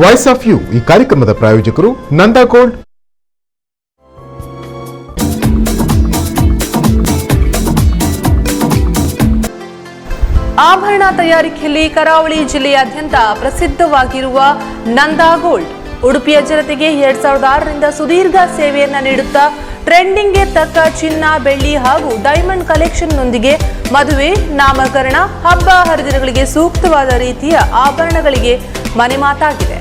Voice of you ಈ ಕಾರ್ಯಕ್ರಮದ ಪ್ರಾಯೋಜಕರು ನಂದಾ ಗೋಲ್ಡ್. ಆಭರಣ ತಯಾರಿಕೆಯಲ್ಲಿ ಕರಾವಳಿ ಜಿಲ್ಲೆಯಾದ್ಯಂತ ಪ್ರಸಿದ್ಧವಾಗಿರುವ ನಂದಾ ಗೋಲ್ಡ್, ಉಡುಪಿಯ ಜನತೆಗೆ ಎರಡ್ ಸಾವಿರದ ಆರರಿಂದ ಸುದೀರ್ಘ ಸೇವೆಯನ್ನ ನೀಡುತ್ತಾ ಟ್ರೆಂಡಿಂಗ್ಗೆ ತಕ್ಕ ಚಿನ್ನ, ಬೆಳ್ಳಿ ಹಾಗೂ ಡೈಮಂಡ್ ಕಲೆಕ್ಷನ್ನೊಂದಿಗೆ ಮದುವೆ, ನಾಮಕರಣ, ಹಬ್ಬ ಹರಿದಿನಗಳಿಗೆ ಸೂಕ್ತವಾದ ರೀತಿಯ ಆಭರಣಗಳಿಗೆ ಮನೆ ಮಾತಾಗಿದೆ.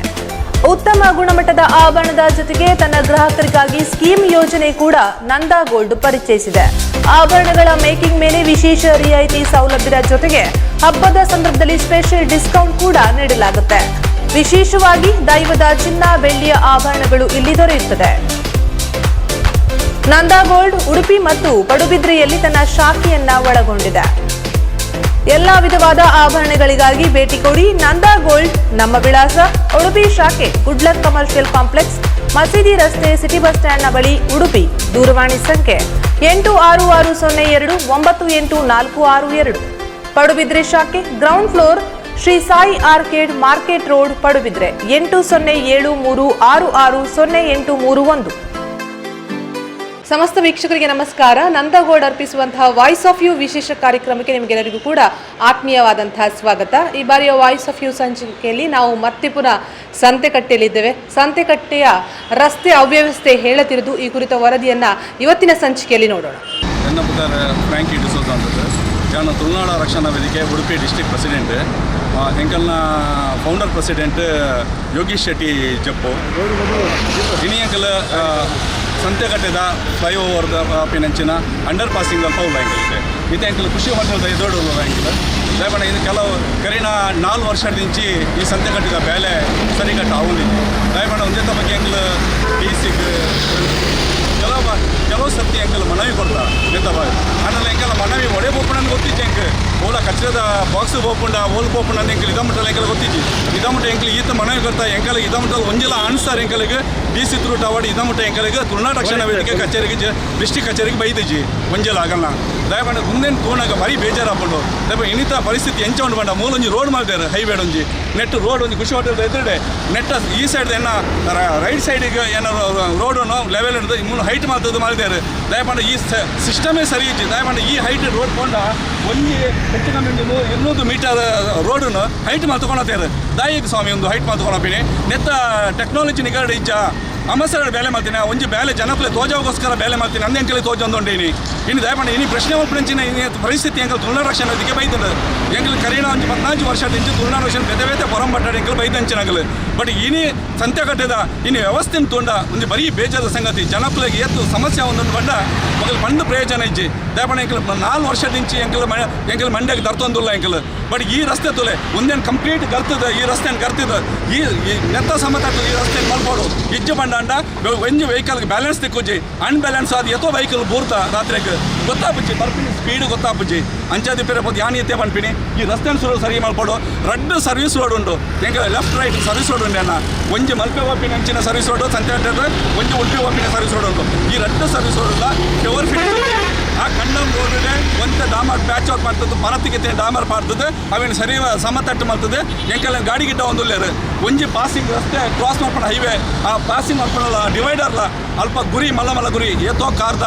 ಉತ್ತಮ ಗುಣಮಟ್ಟದ ಆಭರಣದ ಜೊತೆಗೆ ತನ್ನ ಗ್ರಾಹಕರಿಗಾಗಿ ಸ್ಕೀಮ್ ಯೋಜನೆ ಕೂಡ ನಂದಾ ಗೋಲ್ಡ್ ಪರಿಚಯಿಸಿದೆ. ಆಭರಣಗಳ ಮೇಕಿಂಗ್ ಮೇಲೆ ವಿಶೇಷ ರಿಯಾಯಿತಿ ಸೌಲಭ್ಯದ ಜೊತೆಗೆ ಹಬ್ಬದ ಸಂದರ್ಭದಲ್ಲಿ ಸ್ಪೆಷಲ್ ಡಿಸ್ಕೌಂಟ್ ಕೂಡ ನೀಡಲಾಗುತ್ತೆ. ವಿಶೇಷವಾಗಿ ದೈವದ ಚಿನ್ನ, ಬೆಳ್ಳಿಯ ಆಭರಣಗಳು ಇಲ್ಲಿ ದೊರೆಯುತ್ತದೆ. ನಂದಾ ಗೋಲ್ಡ್, ಉಡುಪಿ ಮತ್ತು ಪಡುಬಿದ್ರಿಯಲ್ಲಿ ತನ್ನ ಶಾಖೆಯನ್ನ ಒಳಗೊಂಡಿದೆ. ಎಲ್ಲಾ ವಿಧವಾದ ಆಭರಣಗಳಿಗಾಗಿ ಭೇಟಿ ಕೊಡಿ ನಂದಾ ಗೋಲ್ಡ್, ನಮ್ಮ ವಿಳಾಸ ಉಡುಪಿ ಶಾಖೆ, ಗುಡ್ಲಕ್ ಕಮರ್ಷಿಯಲ್ ಕಾಂಪ್ಲೆಕ್ಸ್, ಮಸೀದಿ ರಸ್ತೆ, ಸಿಟಿ ಬಸ್ ಸ್ಟ್ಯಾಂಡ್ನ ಬಳಿ ಉಡುಪಿ, ದೂರವಾಣಿ ಸಂಖ್ಯೆ ಎಂಟು ಆರು ಆರು ಸೊನ್ನೆ ಎರಡು ಒಂಬತ್ತು ಎಂಟು ನಾಲ್ಕು ಆರು ಎರಡು. ಪಡುಬಿದ್ರೆ ಶಾಖೆ ground floor Shri Sai arcade market road, Padubidri ಎಂಟು ಸೊನ್ನೆ ಏಳು ಮೂರು ಆರು ಆರು ಸೊನ್ನೆ ಎಂಟು ಮೂರು ಒಂದು. ಸಮಸ್ತ ವೀಕ್ಷಕರಿಗೆ ನಮಸ್ಕಾರ. ನಂದಗೌಡ್ ಅರ್ಪಿಸುವಂತಹ ವಾಯ್ಸ್ ಆಫ್ ಯು ವಿಶೇಷ ಕಾರ್ಯಕ್ರಮಕ್ಕೆ ನಿಮಗೆಲ್ಲರಿಗೂ ಕೂಡ ಆತ್ಮೀಯವಾದಂತಹ ಸ್ವಾಗತ. ಈ ಬಾರಿಯ ವಾಯ್ಸ್ ಆಫ್ ಯು ಸಂಚಿಕೆಯಲ್ಲಿ ನಾವು ಮತ್ತೆ ಪುನಃ ಸಂತೆಕಟ್ಟೆಯಲ್ಲಿದ್ದೇವೆ. ಸಂತೆಕಟ್ಟೆಯ ರಸ್ತೆ ಅವ್ಯವಸ್ಥೆ ಹೇಳುತ್ತಿರುವುದು ಈ ಕುರಿತ ವರದಿಯನ್ನ ಇವತ್ತಿನ ಸಂಚಿಕೆಯಲ್ಲಿ ನೋಡೋಣ. ನನ್ನ ಫ್ರಾಂಕಿ ಡಿಸೋಜ ನಾನು ತುಳುನಾಡ ರಕ್ಷಣಾ ವೇದಿಕೆ, ಉಡುಪಿ ಡಿಸ್ಟಿಕ್ ಪ್ರೆಸಿಡೆಂಟ್. ಹೆಂಕಲ್ನ ಫೌಂಡರ್ ಪ್ರೆಸಿಡೆಂಟ್ ಯೋಗೀಶ್ ಶೆಟ್ಟಿ ಜಪ್ಪು. ಇನಿ ಅಂಕಲ್ ಸಂತೆಗಟ್ಟೆದ ಫ್ಲೈಓವರ್ದ ಪಿನಂಚಿನ ಅಂಡರ್ ಪಾಸಿಂಗ್ ಅಲ್ಪ ಅಂಕಲ್ ಇದು ಅಂಕಲ್ ಖುಷಿ ಮಂಡಲದ ಎದೋಡು ಅಂಕಲ್ ದಯಮಾಡಿ ಇದು ಕೆಲವು ಕರಿನ ನಾಲ್ಕು ವರ್ಷದಿಂಚಿ ಈ ಸಂತೆಗಟ್ಟಿದ ಬೇಲೆ ಸರಿಗಟ್ಟ ಆಗುದಿಲ್ಲ ದಯಮಾಡಿ ಒಂದೇ ತಮಗೆ ಅಂಕಲ್ ಡಿ ಸಿಗ್ ಕೆಲವು ಕೆಲವು ಸರ್ತಿ ಎಂಕಲ್ ಮನವಿ ಕೊಡ್ತಾ ನೆತ್ತಬ ಆಮೇಲೆ ಎಂಕಲ್ ಮನವಿ ಒಡೆ ಬೋಪುಂಡ ಗೊತ್ತಿತ್ತು ಎಂಕ್ ಓಲ ಕಚ್ಚರದ ಬಾಕ್ಸ್ ಬೋಪುಂಡ ಓಲ್ ಬೋಪುಂಡ ಎಂಕಲ್ ಇದಮುಟ್ಟಲ್ಲ ಎಂಕಲ್ ಇದ ಇದಮುಟ್ಟ ಎಂಕಲ್ ಈತ ಮನವಿ ಕೊಡ್ತಾ ಎಂಕಲ್ ಇದಮುಟ್ಟಲ್ಲಿ ಒಂಜಿಲ ಆನ್ಸರ್ ಎಂಕಲ್ಗೆ ಡಿ ಸಿ ತ್ರೂ ಟವರ್ ಇದಮುಟ್ಟ ಎಂಕಲ್ಗೆ ತುಳುನಾಡ ರಕ್ಷಣಾ ವೇದಿಕೆ ಕಚೇರಿಗೆ ಡಿಸ್ಟಿಕ್ ಕಚೇರಿಗೆ ಬೈದಿಜಿ ಒಂಜಿಲ ಆಗಲ್ಲ. ದಯಮಾಡಿ ಮುಂದೇನು ತೂಣಾಗ ಭಾರಿ ಬೇಜಾರಾಗ್ಕೊಂಡು ದಯಪ ಇನ್ನಿತ ಪರಿಸ್ಥಿತಿ ಎಂಚ ಉಂಡು ಬಂಡ ಮೂಲೊಂಜಿ ರೋಡ್ ಹೈ ಹೈವೇ ಒಂಜಿ. ನೆಟ್ ರೋಡ್ ಒಂದು ಖುಷಿ ಹೋಟೆಲ್ ಎದುರುಡೆ. ನೆಟ್ ಈ ಸೈಡ್ ಏನ ರೈಟ್ ಸೈಡಿಗೆ ಏನೋ ರೋಡನ್ನು ಲೆವೆಲ್ ಮೂರು ಹೈಟ್ ಮಾಡ್ತದ್ದು ಮಾಡಿದ್ದಾರೆ ದಯಮಾಡಿ ಈ ಸಿಸ್ಟಮೇ ಸರಿ ಇದೆ ದಯಮಾಡಿ ಈ ಹೈಟ್ ರೋಡ್ ಕೊಂಡ ಒಂದು ಹೆಚ್ಚಿನ ನೂ- ಇನ್ನೂರು ಮೀಟರ್ ರೋಡನ್ನು ಹೈಟ್ ಮಾಡ್ತೊಕೊಂಡತ್ತಾರೆ ದಾಯಿಗೆ ಸ್ವಾಮಿ, ಒಂದು ಹೈಟ್ ಮಾಡ್ತೊಕೊಂಡಪ್ಪಿನಿ ನೆತ್ತ ಟೆಕ್ನಾಲಜಿ ನಿಗಾಡ ಇಜ್ಜ ಅಮಸರ ಬೇಲೆ ಮಾಡ್ತೀನಿ ಒಂಜಿ ಬೇಲೆ ಜನಪ್ಲೆ ತೋಜೋಗೋಸ್ಕರ ಬೇಲೆ ಮಾಡ್ತೀನಿ, ಅಂದೆ ಅಂಕಲಿ ತೋಜೊಂದೊಂಡೀನಿ ಇನ್ನು ದಯಮಾಡಿ, ಇನ್ನು ಪ್ರಶ್ನೆ ಇನಿ ಪರಿಸ್ಥಿತಿ ಎಂಕಲ್ ತುಳುನಾಡು ರಕ್ಷಣೆ ಅದಕ್ಕೆ ಬೈತಂಡ ಎಂಕಲ್ ಕರೀಣ ಒಂಜಿ ಪದ್ನಾಲ್ಕು ವರ್ಷ ಇಂಚು ತುಳುನಾಡು ರಕ್ಷಣೆ ಬೆದೆ ಬೇತೆ ಪೊರಂಬಟ್ಟಾಡಿ ಎಂಕಲ್ ಬೈದಂಚಿನಗಲ್ ಬಟ್ ಇನಿ ಸಂತೆ ಕಟ್ಟದ, ಇನಿ ವ್ಯವಸ್ಥೆ ತೊಂಡ ಒಂದು ಬರೀ ಬೇಜಾದ ಸಂಗತಿ. ಜನಪ್ಲೆಗೆ ಎತ್ತು ಸಮಸ್ಯೆ ಒಂದೊಂದು ಬಂಡ ಮಗಲ್ ಮಂಡ ಪ್ರಯೋಜನ ಇಜ್ಜಿ. ದಯಮಾಡಿ ಎಂಕಲ್ ನಾಲ್ಕು ವರ್ಷದಿಂಚಿ ಎಂಕಲ್ ಎಂಕಲ್ ಮಂಡ್ಯಕ್ಕೆ ದರ್ತೊಂದಿಲ್ಲ ಎಂಕಲ್ ಬಟ್ ಈ ರಸ್ತೆ ತೊಲೆ, ಒಂದೇನು ಕಂಪ್ಲೀಟ್ ಗರ್ತದ, ಈ ರಸ್ತೆನ್ ಗರ್ತದ. ಈ ಈ ನೆತ್ತ ಸಮತ ಈ ರಸ್ತೆ ಮಾಡ್ಬೋದು. ಇಜ್ಜು ಬಂಡ ಅಂಡ ಒಂಜಿ ವೆಹಿಕಲ್ ಬ್ಯಾಲೆನ್ಸ್ ತಿಕ್ಕೋಜಿ. ಅನ್ಬ್ಯಾಲೆನ್ಸ್ ಆದ ಎತ್ತೋ ವೆಹಿಕಲ್ ಬೂರ್ತ ರಾತ್ರಿಗೆ ಗೊತ್ತಾಪುಜಿ ಬರ್ಪಿನಿ ಸ್ಪೀಡ್ ಗೊತ್ತಾಪುಜಿ ಅಂಚಾದಿ ಪೇರೆ ಬಂದು ಯಾನಿ ಎತ್ತೆ ಬಂದ್ಪಿನಿ? ಈ ರಸ್ತೆ ಸುರು ಮಾಡ್ಕೊಡು. ರೆಡ್ ಸರ್ವಿಸ್ ರೋಡ್ ಉಂಟು. ಹೆಂಗೆ ಲೆಫ್ಟ್ ರೈಟ್ ಸರ್ವಿಸ್ ರೋಡ್ ಉಂಟು ಅಣ್ಣ. ಒಂಜಿ ಮಲ್ಪೆ ಒಪ್ಪಿನ ಅಂಚಿನ ಸರ್ವಿಸ್ ರೋಡ್ ಸಂತೆ ಒಂಜಿ ಉಲ್ಪಿ ಒಪ್ಪಿನ ಸರ್ವಿಸ್ ರೋಡ್ ಉಂಟು. ಈ ರೆಡ್ ಸರ್ವಿಸ್ ರೋಡ್ ಉಂಟು ಫಿಟ್ ಆ ಕಂಡಮ್ ಹೋದ್ರೆ ಒಂದು ಡಾಮರ್ ಪ್ಯಾಚ್ ಔಟ್ ಮಾಡ್ತದ್ದು ಪರತಿಗೆ ಡಾಮರ್ ಮಾಡ್ತದೆ ಅವೇನು ಸರಿ ಸಮತಟ್ಟು ಮಾಡ್ತದೆ, ಎಂಕಲ್ಲ ಗಾಡಿ ಗಿಡ್ಡ ಒಂದು ಒಂಜಿ ಪಾಸಿಂಗ್ ರಸ್ತೆ ಕ್ರಾಸ್ ಮಾಡ್ಕೊಂಡು ಹೈವೇ ಆ ಪಾಸಿಂಗ್ ಮಾಡ್ಕೊಳ್ಳಲ್ಲ ಡಿವೈಡರ್ಲ ಅಲ್ಪ ಗುರಿ, ಮಲ್ಲ ಮಲ್ಲ ಗುರಿ ಏತೋ ಕಾರ್ದ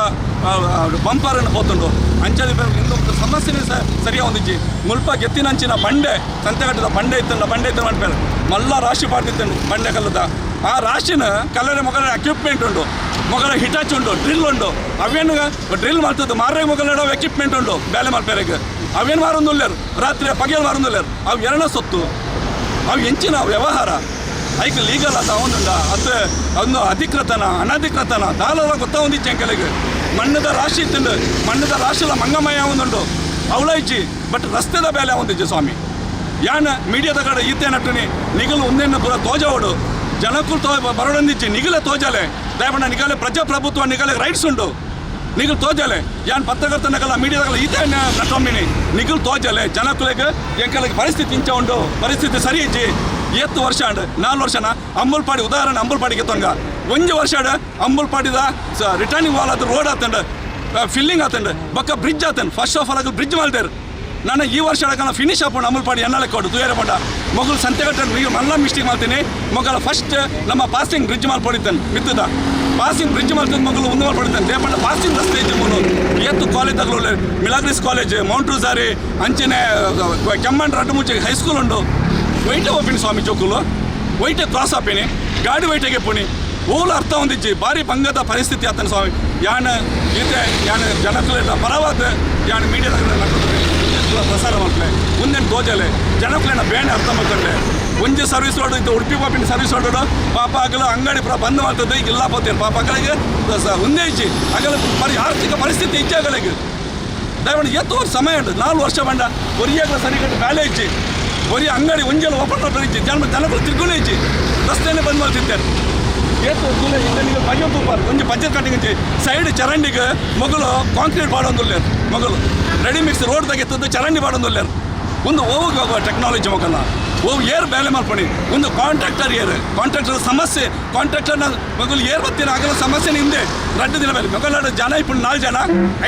ಬಂಪರನ್ನು ಹೋತಂಡು ಅಂಚದ ಇಂದು ಸಮಸ್ಯೆನೇ ಸ ಸರಿಯ ಒಂದಿಜ್ಜಿ ಮುಲ್ಪ ಗೆತ್ತಿನಂಚಿನ ಬಂಡೆ, ಸಂತೆಗಟ್ಟದ ಬಂಡೆ ಇತ್ತಂಡ ಬಂಡೆ ಇತ್ತು ಮಾಡ್ಬೇಕು ಮಲ್ಲ ರಾಶಿ ಪಾಡ್ತಿತ್ತಂಡು ಬಂಡೆ ಕಲ್ಲದ. ಆ ರಾಶಿನ ಕಲ್ಲರೆ ಮೊಗಲ ಎಕ್ವಿಪ್ಮೆಂಟ್ ಉಂಡು. ಮೊಗಲ ಹಿಟಾಚ್ ಉಂಡು ಡ್ರಿಲ್ ಉಂಟು ಅವೇನು ಡ್ರಿಲ್ ಮಾಡ್ತದ್ದು, ಮಾರ್ರೆ ಮೊಗಲ ಎಕ್ವಿಪ್ಮೆಂಟ್ ಉಂಡು ಬೇಲೆ ಮಲ್ಪೇರೆಗೆ ಅವೇನು ಮಾರೊಂದುಲ್ಲೇರು ರಾತ್ರಿ ಪಗೆಲ್ ಮಾರೊಂದುಲ್ಲೇರು ಅವು ಎರಡ ಸೊತ್ತು. ಅವು ಹೆಂಚಿನ ವ್ಯವಹಾರ. ಐಕ್ ಲೀಗಲ್ ಅದ ಅವನುಂಡ ಅದು ಅವನು ಅಧಿಕೃತನ, ಅನಧಿಕೃತನ ದಾಲರ ಗೊತ್ತಾ ಒಂದಿಚ್ಚೆ ಅಂಕಲಿಗೆ ಮಣ್ಣದ ರಾಶಿ ತಿಂದು, ಮಣ್ಣದ ರಾಶಿಲ ಮಂಗಮಯ ಒಂದುಂಡು ಅವಳ ಇಚ್ಚಿ ಬಟ್ ರಸ್ತೆದ ಬೇಲೆ ಒಂದಿಜ್ಜಿ ಸ್ವಾಮಿ. ಯಾನ ಮೀಡಿಯಾದ ಕಡೆ ಈತೆ ನಟ್ಟಿನಿ ನಿಗಲು ಒಂದೇನು ಪೂರ ತೋಜವಡು ಜನಕ್ಕೂ ತೋ ಬರೋಡಂದಿಚ್ಚಿ ನಿಗಲೆ ತೋಜಲೆ. ದಯಮಣ್ಣ, ನಿಗಲೆ ಪ್ರಜಾಪ್ರಭುತ್ವ, ನಿಗಲೆ ರೈಟ್ಸ್ ಉಂಡು ನಿಗಲ್ ತೋಜಲೆ. ಯಾನ್ ಪತ್ರಕರ್ತ ನಗಲ ಮೀಡಿಯಾದಾಗಲ ಈತೆ ನಟ್ಟೊಮ್ಮಿನಿ ನಿಗಲ್ ತೋಜಲೆ. ಜನಕ್ಕೂ ಎಂಕಲಿಗೆ ಪರಿಸ್ಥಿತಿ ಇಂಚ ಉಂಡು ಪರಿಸ್ಥಿತಿ ಸರಿ ಇಜ್ಜಿ. ಎತ್ತು ವರ್ಷ ಅಂಡ್ ನಾಲ್ಕು ವರ್ಷನ? ಅಂಬಲ್ಪಾಡಿ ಉದಾಹರಣೆ ಅಂಬಲ್ಪಾಡಿಗೆ ತಂಗ. ಒಂದು ವರ್ಷ ಆಡ ಅಂಬಲ್ಪಾಡಿದ ರಿಟರ್ನಿಂಗ್ ವಾಲ್ ಆತು ರೋಡ್ ಆತಂಡ ಫಿಲ್ಲಿಂಗ್ ಆತಂಡ ಬಕ್ಕ ಬ್ರಿಡ್ಜ್ ಆತನ್ ಫಸ್ಟ್ ಆಫ್ ಆಲ್ ಅದು ಬ್ರಿಡ್ಜ್ ಮಾಡ್ತಾರೆ ನಾನು ಈ ವರ್ಷ ಒಳಗೆ ಫಿನಿಶ್ ಆಪುಂಡು ಅಮಲ್ಪಾಡಿ ಎನ್ನಲೆ ಕೊಡು ತೂಯರೆ ಪಂಡ ಮಗಳು ಸಂತೆಗಟ್ಟ ನೀವು ಮಲ್ಲ ಮಿಸ್ಟೇಕ್ ಮಾಡ್ತೀನಿ. ಮಗಳ ಫಸ್ಟ್ ನಮ್ಮ ಪಾಸಿಂಗ್ ಬ್ರಿಡ್ಜ್ ಮಾಡ್ಪಡಿತಾನೆ ಬಿತ್ತದ. ಪಾಸಿಂಗ್ ಬ್ರಿಡ್ಜ್ ಮಾಡ್ತಿದ್ದ ಮಗಳು ಒಂದು ಮಾಡ್ಪಡಿತಾನೆ ದೇಪಂಡ ಪಾಸಿಂಗ್ ರಸ್ತೆ ಇದ್ದು ಮಗಳು ಎತ್ತು ಕಾಲೇಜ್ ತಗಲು ಮಿಲಾಗ್ರಿಸ್ ಕಾಲೇಜ್ ಮೌಂಟ್ ರೂಸಾರಿ, ಅಂಚೆನೆ ಕೆಮ್ಮಂಡ್ ರಡ್ಡು ಹೈ ಹೈಸ್ಕೂಲ್ ಉಂಡು. ಓಪಿನಿ ಸ್ವಾಮಿ ಜೋಕುಲು. ವೈಟ್ ಕ್ರಾಸ್ ಆಪಿನಿ ಗಾಡಿ ವೈಟಿಗೆ ಪುಣಿ. ಓಲ್ ಅರ್ಥ ಹೊಂದಿಚ್ಚಿ ಭಾರಿ ಭಂಗದ ಪರಿಸ್ಥಿತಿ ಆತನ ಸ್ವಾಮಿ. ಯಾನ ಇದೆ ಯಾನ ಜನಕುಲ ಪರವಾದ ಯಾನ ಮೀಡಿಯಾದಾಗ ಪ್ರಸಾರ ಮಾಡ್ಲೆ ಮುಂದೇನು ಗೋಜಲೆ. ಜನಕುಲೇನ ಬೇಣೆ ಅರ್ಥ ಮಾಡ್ಕೊಂಡೆ ಒಂಜಿ ಸರ್ವಿಸ್ ರೋಡ್ ಇತ್ತು, ಉಡುಪಿ ಪಾಪಿನ ಸರ್ವಿಸ್ ರೋಡ್ ಪಾಪ ಆಗಲು ಅಂಗಡಿ ಪ್ರ ಬಂದ್ ಮಾಡ್ತದೆ. ಇಲ್ಲ ಪೋತೇನು ಪಾಪ ಅಗಳಿಗೆ ಒಂದೇ ಇಜ್ಜಿ ಆಗಲು ಪರಿ, ಆರ್ಥಿಕ ಪರಿಸ್ಥಿತಿ ಇಚ್ಛೆ ಅಗಳಿಗೆ ದಯವಿಟ್ಟು ಎತ್ತು ಸಮಯ ಉಂಟು. ನಾಲ್ಕು ವರ್ಷ ಬಂಡ ಒರಿಯಾಗಲ ಸರಿಗಟ್ಟು ಕಾಲೇ ಒರಿ ಅಂಗಡಿ ಒಂಜಲು ಓಪನ್ ಮಾಡ್ತಾರೆ ಜನ ಜನಗಳು ತಿರ್ಗುಲೇ ಇಚ್ಚಿ ರಸ್ತೆಯೇ ಬಂದ್ ಮಾಡ್ತಿದ್ದಾರೆ ಏತು ತುಲೆ ಈಗ ಪಂಜ ತೂಪಾರು ಒಂಜಿ ಪಂಚರ್ ಕಟ್ಟಿಂಗ್ ಸೈಡ್ ಚರಂಡಿಗೆ ಮೊಗಲು ಕಾಂಕ್ರೀಟ್ ಬಾಡೊಂದುಲ್ಲೇರು ಮೊಗಲು ರೆಡಿ ಮಿಕ್ಸ್ ರೋಡ್ ತೆಗೆತದ್ದು ಚರಂಡಿ ಬಾಡೊಂದುಲ್ಲೇರು ಒಂದು ಓವಿಗೆ ಟೆಕ್ನಾಲಜಿ ಮಗಲ್ಲ ಓವ್ ಏರ್ ಬೇಲೆ ಮಾಡ್ಪಣಿ ಒಂದು ಕಾಂಟ್ರಾಕ್ಟರ್ ಏರ್. ಕಾಂಟ್ರಾಕ್ಟರ್ ಸಮಸ್ಯೆ. ಕಾಂಟ್ರಾಕ್ಟರ್ನ ಮಗಲು ಏರ್ ಬತ್ತಿನ ಆಗಲ ಸಮಸ್ಯೆ ಹಿಂದೆ. ರಡ್ಡು ದಿನ ಮೇಲೆ. ಮಗಲ ಜನ ಇಪ್ಪು ನಾಲ್ಕು ಜನ,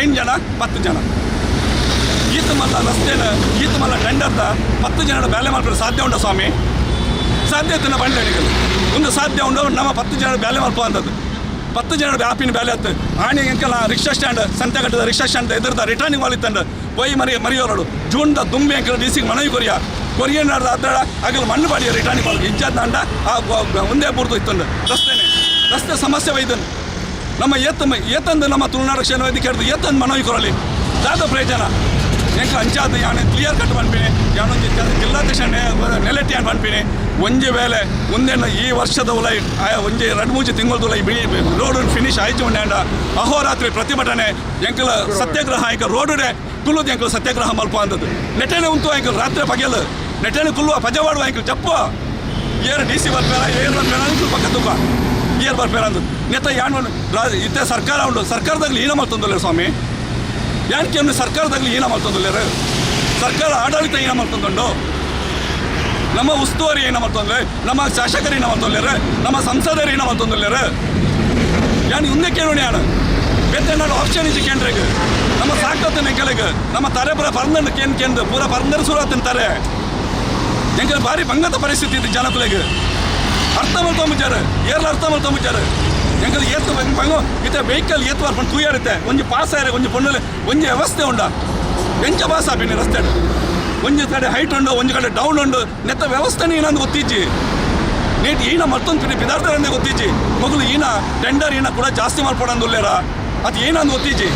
ಐದು ಜನ, ಪತ್ತು ಜನ. ಮಲ್ಲ ರಸ್ತೆನ ಈತು ಮಲ್ಲ ಟೆಂಡರ್ದ ಪತ್ತು ಜನ ಬೇಲೆ ಮಾಡ್ಕೊಂಡು ಸಾಧ್ಯ ಉಂಟ ಸ್ವಾಮಿ? ಸಾಧ್ಯ ಸಾಧ್ಯತೆನ ಬಂಡಳಿಗಳು ಒಂದು ಸಾಧ್ಯ ಉಂಡು ನಮ್ಮ ಪತ್ತು ಜನ ಬ್ಯಾಲೆ ಅಂದದ್ದು ಪತ್ತು ಜನ ವ್ಯಾಪಿನ ಬ್ಯಾಲೆ ಹತ್ತು. ಆಣಿ ಎಂಕಲ್ಲ ರಿಕ್ಷಾ ಸ್ಟ್ಯಾಂಡ್ ಸಂತೆಘಟ್ಟದ ರಿಕ್ಷಾ ಸ್ಟ್ಯಾಂಡ್ ಎದುರ್ದ ರಿಟರ್ನಿಂಗ್ ವಾಲಿತ್ತಂಡು ಒಯ್ ಮರಿ ಮರಿಯೋರಡು ಜೂನ್ದ ದುಂಬಿ ಅಂಕಲ್ ಡಿ ಸಿಗೆ ಮನವಿ ಕೊರಿಯ. ಕೊರಿಯ ನಾಡ್ದ ಮಣ್ಣು ಬಾಡಿಯ ರಿಟರ್ನಿಂಗ್ ಮಾಲ್ ಇಜ್ಜಾದ ಆ ಒಂದೇ ಬುರ್ದು ಇತ್ತು ರಸ್ತೆನೆ. ರಸ್ತೆ ಸಮಸ್ಯೆ ಒಯ್ದನು. ನಮ್ಮ ಏತ ಏತಂದು ನಮ್ಮ ತುಳುನಾಡು ಕ್ಷೇತ್ರ ಹಿಡಿದು ಏತಂದು ಮನವಿ ಕೊರಲಿ. ಜಾತ ಪ್ರಯೋಜನ. ಎಂಕ ಅಂಚಾದ ಯಾನೆ ಕ್ಲಿಯರ್ ಕಟ್ ಪನ್ಪಿನಿ ಯಾನೊಂದು ಜಿಲ್ಲಾಧ್ಯಕ್ಷ ನೆಲೆಟ್ಟಿ ಅಂತ ಪನ್ಪಿನಿ ಒಂಜಿ ವೇಳೆ ಮುಂದೆನ ಈ ವರ್ಷದ ಉಲೈ ಒಂಜಿ ಎರಡು ಮೂಜಿ ತಿಂಗಳದ ಉಲೈ ಬಿಳಿ ರೋಡ್ ಫಿನಿಶ್ ಆಯ್ತು ಉಂಡ ಅಹೋರಾತ್ರಿ ಪ್ರತಿಭಟನೆ ಎಂಕಲ ಸತ್ಯಾಗ್ರಹ ಎಂಕ ರೋಡುಡೆ ಕುಲ್ಲುದು ಎಂಕಲ ಸತ್ಯಾಗ್ರಹ ಮಲ್ಪ ಅಂದದ್ದು. ನೆಟ್ಟೆನೆ ಉಂಟು ಎಂಕಲ್ ರಾತ್ರಿ ಪಗೆಲ್, ನೆಟ್ಟೆನೆ ಕುಲ್ಲುವ ಪಜವಾಡುವ ಎಂಕಲ್ ಜಪ್ಪ. ಏರ್ ಡಿ ಸಿ ಬರ್ಪೇರ, ಏರ್ ಬರ್ಪೇರ ಅಂತ ಪಕ್ಕ ತುಪ್ಪ ಏರ್ ಬರ್ಪೇರ ಅಂದದ್ದು ನೆತ್ತ ಯಾನ್ ಇತ್ತೆ ಸರ್ಕಾರ ಉಂಡು, ಸರ್ಕಾರದಾಗಲಿ ಏನ ಮಾಡ್ತಂದಲ್ಲ ಸ್ವಾಮಿ. ಕೆಮ್ಮೆ ಸರ್ಕಾರದಲ್ಲಿ ಏನ ಮಾಡ್ತಂದಲ್ಲ ಸರ್ಕಾರ ಆಡಳಿತ ಏನ ಮಾಡ್ತಂದು ನಮ್ಮ ಉಸ್ತುವಾರಿ ಏನ ಮಾಡ್ತಂದ್ರೆ, ನಮ್ಮ ಶಾಸಕರು ಏನ ನಮ್ಮ ಸಂಸದರು ಏನ ಮಾಡ್ತಂದ್ರೆ ಯಾನ್ ಹಿಂದೆ ಕೇಳೋಣ ಯಾಣ ಬೇತೆ ನಾನು ಆಪ್ಷನ್ ಇಚ್ಚಿ ಕೇಂದ್ರಕ್ಕೆ ನಮ್ಮ ಸಾಕತ್ತೆ ಕೆಳಗೆ. ನಮ್ಮ ತರೆ ಪರ ಪರಂದನ್ ಕೇನ್ ಕೇಂದ್ರ, ಪೂರ ಪರಂದರ ಶುರು ತಾರೆ ಹೆಂಗೆ ಭಾರಿ ಭಂಗದ ಪರಿಸ್ಥಿತಿ ಇದೆ ಜನಕುಲೆಗೆ ಅರ್ಥ ಮಾಡ್ಕೊಂಬಿಚ್ಚಾರ ಏರ್ಲ ಅರ್ಥ ಮಾಡ್ಕೊಂಬಿಚ್ಚಾರ ಬಂಗ ಇತ್ತೆ ವೆಹಿಕಲ್ ಏತ್ತು ಬರ್ಕೊಂಡು ತೂಯಾಡುತ್ತೆ ಒಂಜಿ ಪಾಸ್ ಆಯ್ರೆ ಒಂಜಿ ಪೊಣ್ಣಲ್ಲಿ ಒಂಜಿ ವ್ಯವಸ್ಥೆ ಉಂಡ. ಎಂಚ ಪಾಸ್ ಆಪಿನಿ ರಸ್ತೆ ಒಂದು ಕಡೆ ಹೈಟ್ ಉಂಡು ಒಂದು ಕಡೆ ಡೌನ್ ಉಂಡು. ನೆತ್ತ ವ್ಯವಸ್ಥೆನೇ ಏನಂದು ಗೊತ್ತಿಜ್ಜಿ. ನೀಟ್ ಈನ ಮತ್ತೊಂದು ಪಿಡಿ ಪದಾರ್ಥಗಳನ್ನೇ ಗೊತ್ತಿಜ್ಜಿ. ಮಗಳು ಈನ ಟೆಂಡರ್ ಈನ ಕೂಡ ಜಾಸ್ತಿ ಮಾಡ್ಕೊಡಂದುಲ್ಲೇರ ಅದು ಏನಂದು ಗೊತ್ತಿಜ್ಜಿ?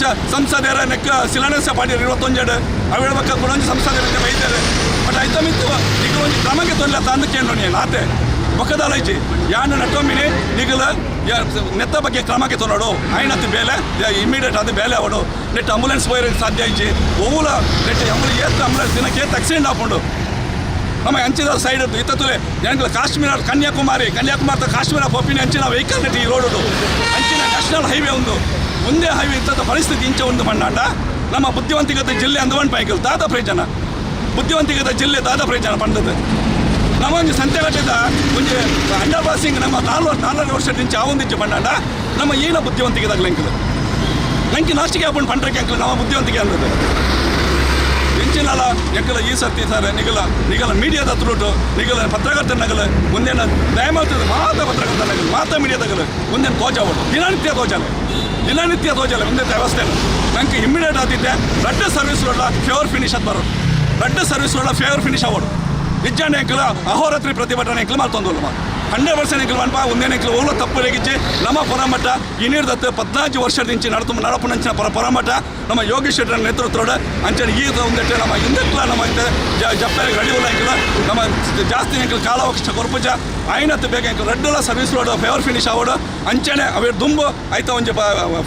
ಶ ಸಂಸದರ ನೆಕ್ಕ ಶಿಲಾನ್ಯಾಸ ಪಾಡಿಯರು ಇವತ್ತೊಂಜೆಡು ಅವು ಹೇಳ್ಬೇಕು ಕೂಡ ಒಂದು ಸಂಸದರ ಬೈತಾರೆ ಬಟ್ ಐತಮಿತ್ತು ಮಿತ್ತು ಈಗ ಒಂದು ಕ್ರಮಕ್ಕೆ ತೊಂದರೆ ಅಂತ ಅಂದಕ್ಕೆ ನೋಡಿ ನಾತೆ ಯಾನ ನಟ್ಟೊಮ್ಮಿನಿ ನಿಗಲ ನೆತ್ತ ಬಗ್ಗೆ ಕ್ರಮಕ್ಕೆ ತೊನ್ನೋಡು ಐನ ಬೇಲೆ ಇಮಿಡಿಯೇಟ್ ಅದು ಬೇಲೆ ಅವಡು ನೆಟ್ ಅಂಬುಲೆನ್ಸ್ ಹೋಯ್ರಿಗೆ ಸಾಧ್ಯ ಐತಿ. ಓವುಲ ನೆಟ್ ಅಂಬುಲ್ ಏತ್ ಅಂಬುಲೆನ್ಸ್ ದಿನಕ್ಕೆ ಆಕ್ಸಿಡೆಂಟ್ ಹಾಕೊಂಡು ನಮ್ಮ ಹಂಚಿದ ಸೈಡ್ ಇತ್ತುಲೆ ಜನಗಳ ಕಾಶ್ಮೀರ, ಕನ್ಯಾಕುಮಾರಿ ಕನ್ಯಾಕುಮಾರಿ ಕಾಶ್ಮೀರ ಪೊಪ್ಪಿನ ಹಂಚಿನ ವೆಹಿಕಲ್ ನೆಟ್ ಈ ರೋಡು ಅಂಚಿನ ನ್ಯಾಷನಲ್ ಹೈವೇ ಒಂದು ಒಂದೇ ಹೈವೇ ಇಂಥದ್ದು ಪರಿಸ್ಥಿತಿ ಇಂಚ ಒಂದು ಮಣ್ಣಾಟ ನಮ್ಮ ಬುದ್ಧಿವಂತಿಕತೆ ಜಿಲ್ಲೆ ಅಂದವನ್ ಪೈಕಲ್ ದಾದ ಪ್ರಯೋಜನ. ಬುದ್ಧಿವಂತಿಕತೆ ಜಿಲ್ಲೆ ದಾದ ಪ್ರಯೋಜನ ಪಂಡದ ಒಂದು ಸಂತೆಗಟ್ಟಿದ ಒಂದು ಅಂಡರ್ ಪಾಸಿಂಗ್ ನಮ್ಮ ನಾಲ್ವ ನಾಲ್ಕು ವರ್ಷ ನಿಂಚ ಆ ಒಂದಿಂಚೆ ಪಂಡಾಟ ನಮ್ಮ ಏನ ಬುದ್ಧಿವಂತಿಕೆದಾಗ ಲೆಂಕಲು ನಂಗೆ ನಾಸ್ಟಿಗೆ ಹಾಕೊಂಡು ಪಂಡ್ರಕ್ಕೆ ಅಂಕಲ್, ನಮ್ಮ ಬುದ್ಧಿವಂತಿಕೆ ಅಂದದ್ದು ಎಂಚಿನಲ್ಲ ಎಕ್ಕಲ ಈ ಸರ್ತಿ ಸರ್, ನಿಗಲ ನಿಗಲ ಮೀಡಿಯಾದ ತ್ರೂಟು ನಿಗಲ ಪತ್ರಕರ್ತ ನಗಲ ಮುಂದೇನ ದಯಮಾಡ್ತದೆ ಮಾತ್ರ ಪತ್ರಕರ್ತ ನಗಲು ಮಾತ ಮೀಡಿಯಾದಾಗಲು ದೋಜ ಅವಳು. ದಿನನಿತ್ಯ ತೋಜಾಲೆ ದಿನನಿತ್ಯ ತೋಜಾಲೆ ಮುಂದೆ ವ್ಯವಸ್ಥೆ ನಂಗೆ ಇಮ್ಮಿಡಿಯೇಟ್ ಆದಿದ್ದೆ ರಡ್ಡ ಸರ್ವಿಸ್ ರೋಡ್ಲ ಫೇವರ್ ಫಿನಿಶ್ ಅದು ಬರೋದು. ರಡ್ಡ ಸರ್ವಿಸ್ ರೋಡ್ಲ ಫೇವರ್ ಫಿನಿಶ್ ಆಗೋಡು ಎಂಕಲ ಅಹೋರಾತ್ರಿ ಪ್ರತಿಭಟನೆ ಎಂಕಲು ಮಾಡ್ತೊಂದು ಹಂಡ್ರೆಡ್ ಪರ್ಸೆಂಟ್ ಎಂಕಲು ಮನ್ಪ ಒಂದೇನೆ ಎಂಕಲು ಓಲ ತಪ್ಪು ರೇಗಿಚ್ಚಿ ನಮ್ಮ ಪೊರಮಠ ಇನ್ನಿರ್ದತ್ತು ಪದ್ನಾಲ್ಕು ವರ್ಷದಿಂಚಿ ನಡತು ನಡಪುನಂಚಿನ ಪರ ಪರಮಟ, ನಮ್ಮ ಯೋಗೇಶ್ ಶೆಟ್ಟರ ನೇತೃತ್ವದ ಅಂಚನೆ ಈಗ ಒಂದಟ್ಟೆ ನಮ್ಮ ಹಿಂದಕ್ಲ ನಮ್ಮ ಇಂದ ಜಪ್ಪೆಗೆ ರೆಡಿ ಉಲ್ಲ ಎಂಕಲ, ನಮ್ಮ ಜಾಸ್ತಿ ಎಂಕಲು ಕಾಲಾವಕಾಶ ಕೊರಪುಜ, ಐನತ್ತು ಬೇಗ ಎಂಕಲು ರೆಡ್ಡುಲ ಸರ್ವಿಸ್ ರೋಡ್ ಫೇವರ್ ಫಿನಿಶ್ ಆವೋಡು ಅಂಚನೆ ಅವೇ ದುಂಬು. ಆಯ್ತಾ, ಒಂಜಿ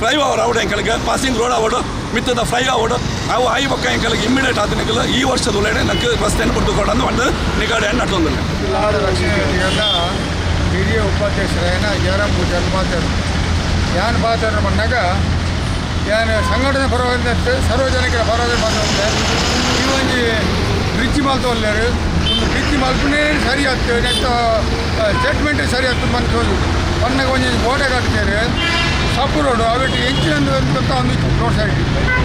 ಫ್ಲೈ ಓವರ್ ಆವಡು ಎಂಕಲಿಗೆ ಪಾಸಿಂಗ್ ರೋಡ್ ಆವಡು ಮಿತ್ತದ ಫ್ಲೈ ಆವಡು ಅವು ಐ ಬೊಕ್ಕ ಎಂಕಲಿಗೆ ಇಮ್ಮಿಡಿಯೇಟ್ ಆದ ನಿಕಲು ಈ ವರ್ಷದ ಒಳಗಡೆ ನಕ್ಕೆ ರಸ್ತೆಯನ್ನು ಬಿಟ್ಟುಕೊಂಡು ಒಂದು ನಿಗಾಡೆ ನಟ್ಟೊಂದಿಲ್ಲ ಹಿರಿಯ ಉಪಾಧ್ಯಕ್ಷರಾಯನ ಜಯರಾಮ್ ಪೂಜಾರಿ ಮಾತಾಡು ಯಾನ್ ಮಾತಾಡ ಬಂದಾಗ ಯಾನ್ ಸಂಘಟನೆ ಪರವಾಗಿ ಸಾರ್ವಜನಿಕರ ಪರವಾಗಿ ಮಾತಾಡ್ತಾರೆ ಈ ಒಂದು ಬ್ರಿಡ್ಜ್ ಮಾಲ್ತೊಲ್ಲೇರು ಒಂದು ಬ್ರಿಡ್ಜ್ ಮಾಲ್ಪನೇ ಸರಿ ಆಗ್ತದೆ ನೆಕ್ಸ್ಟ್ ಸ್ಟೇಟ್ಮೆಂಟ್ ಸರಿ ಆಯ್ತು ಬಂದು ಬಂದಾಗ ಒಂದು ಗೋಡೆ ಕಟ್ತಾರೆ ಸಪ್ಪು ರೋಡು, ಅವಿಟ್ಟು ಒಂದು ಗೊತ್ತಾ ಒಂದು ರೋಡ್ ಸೈಡ್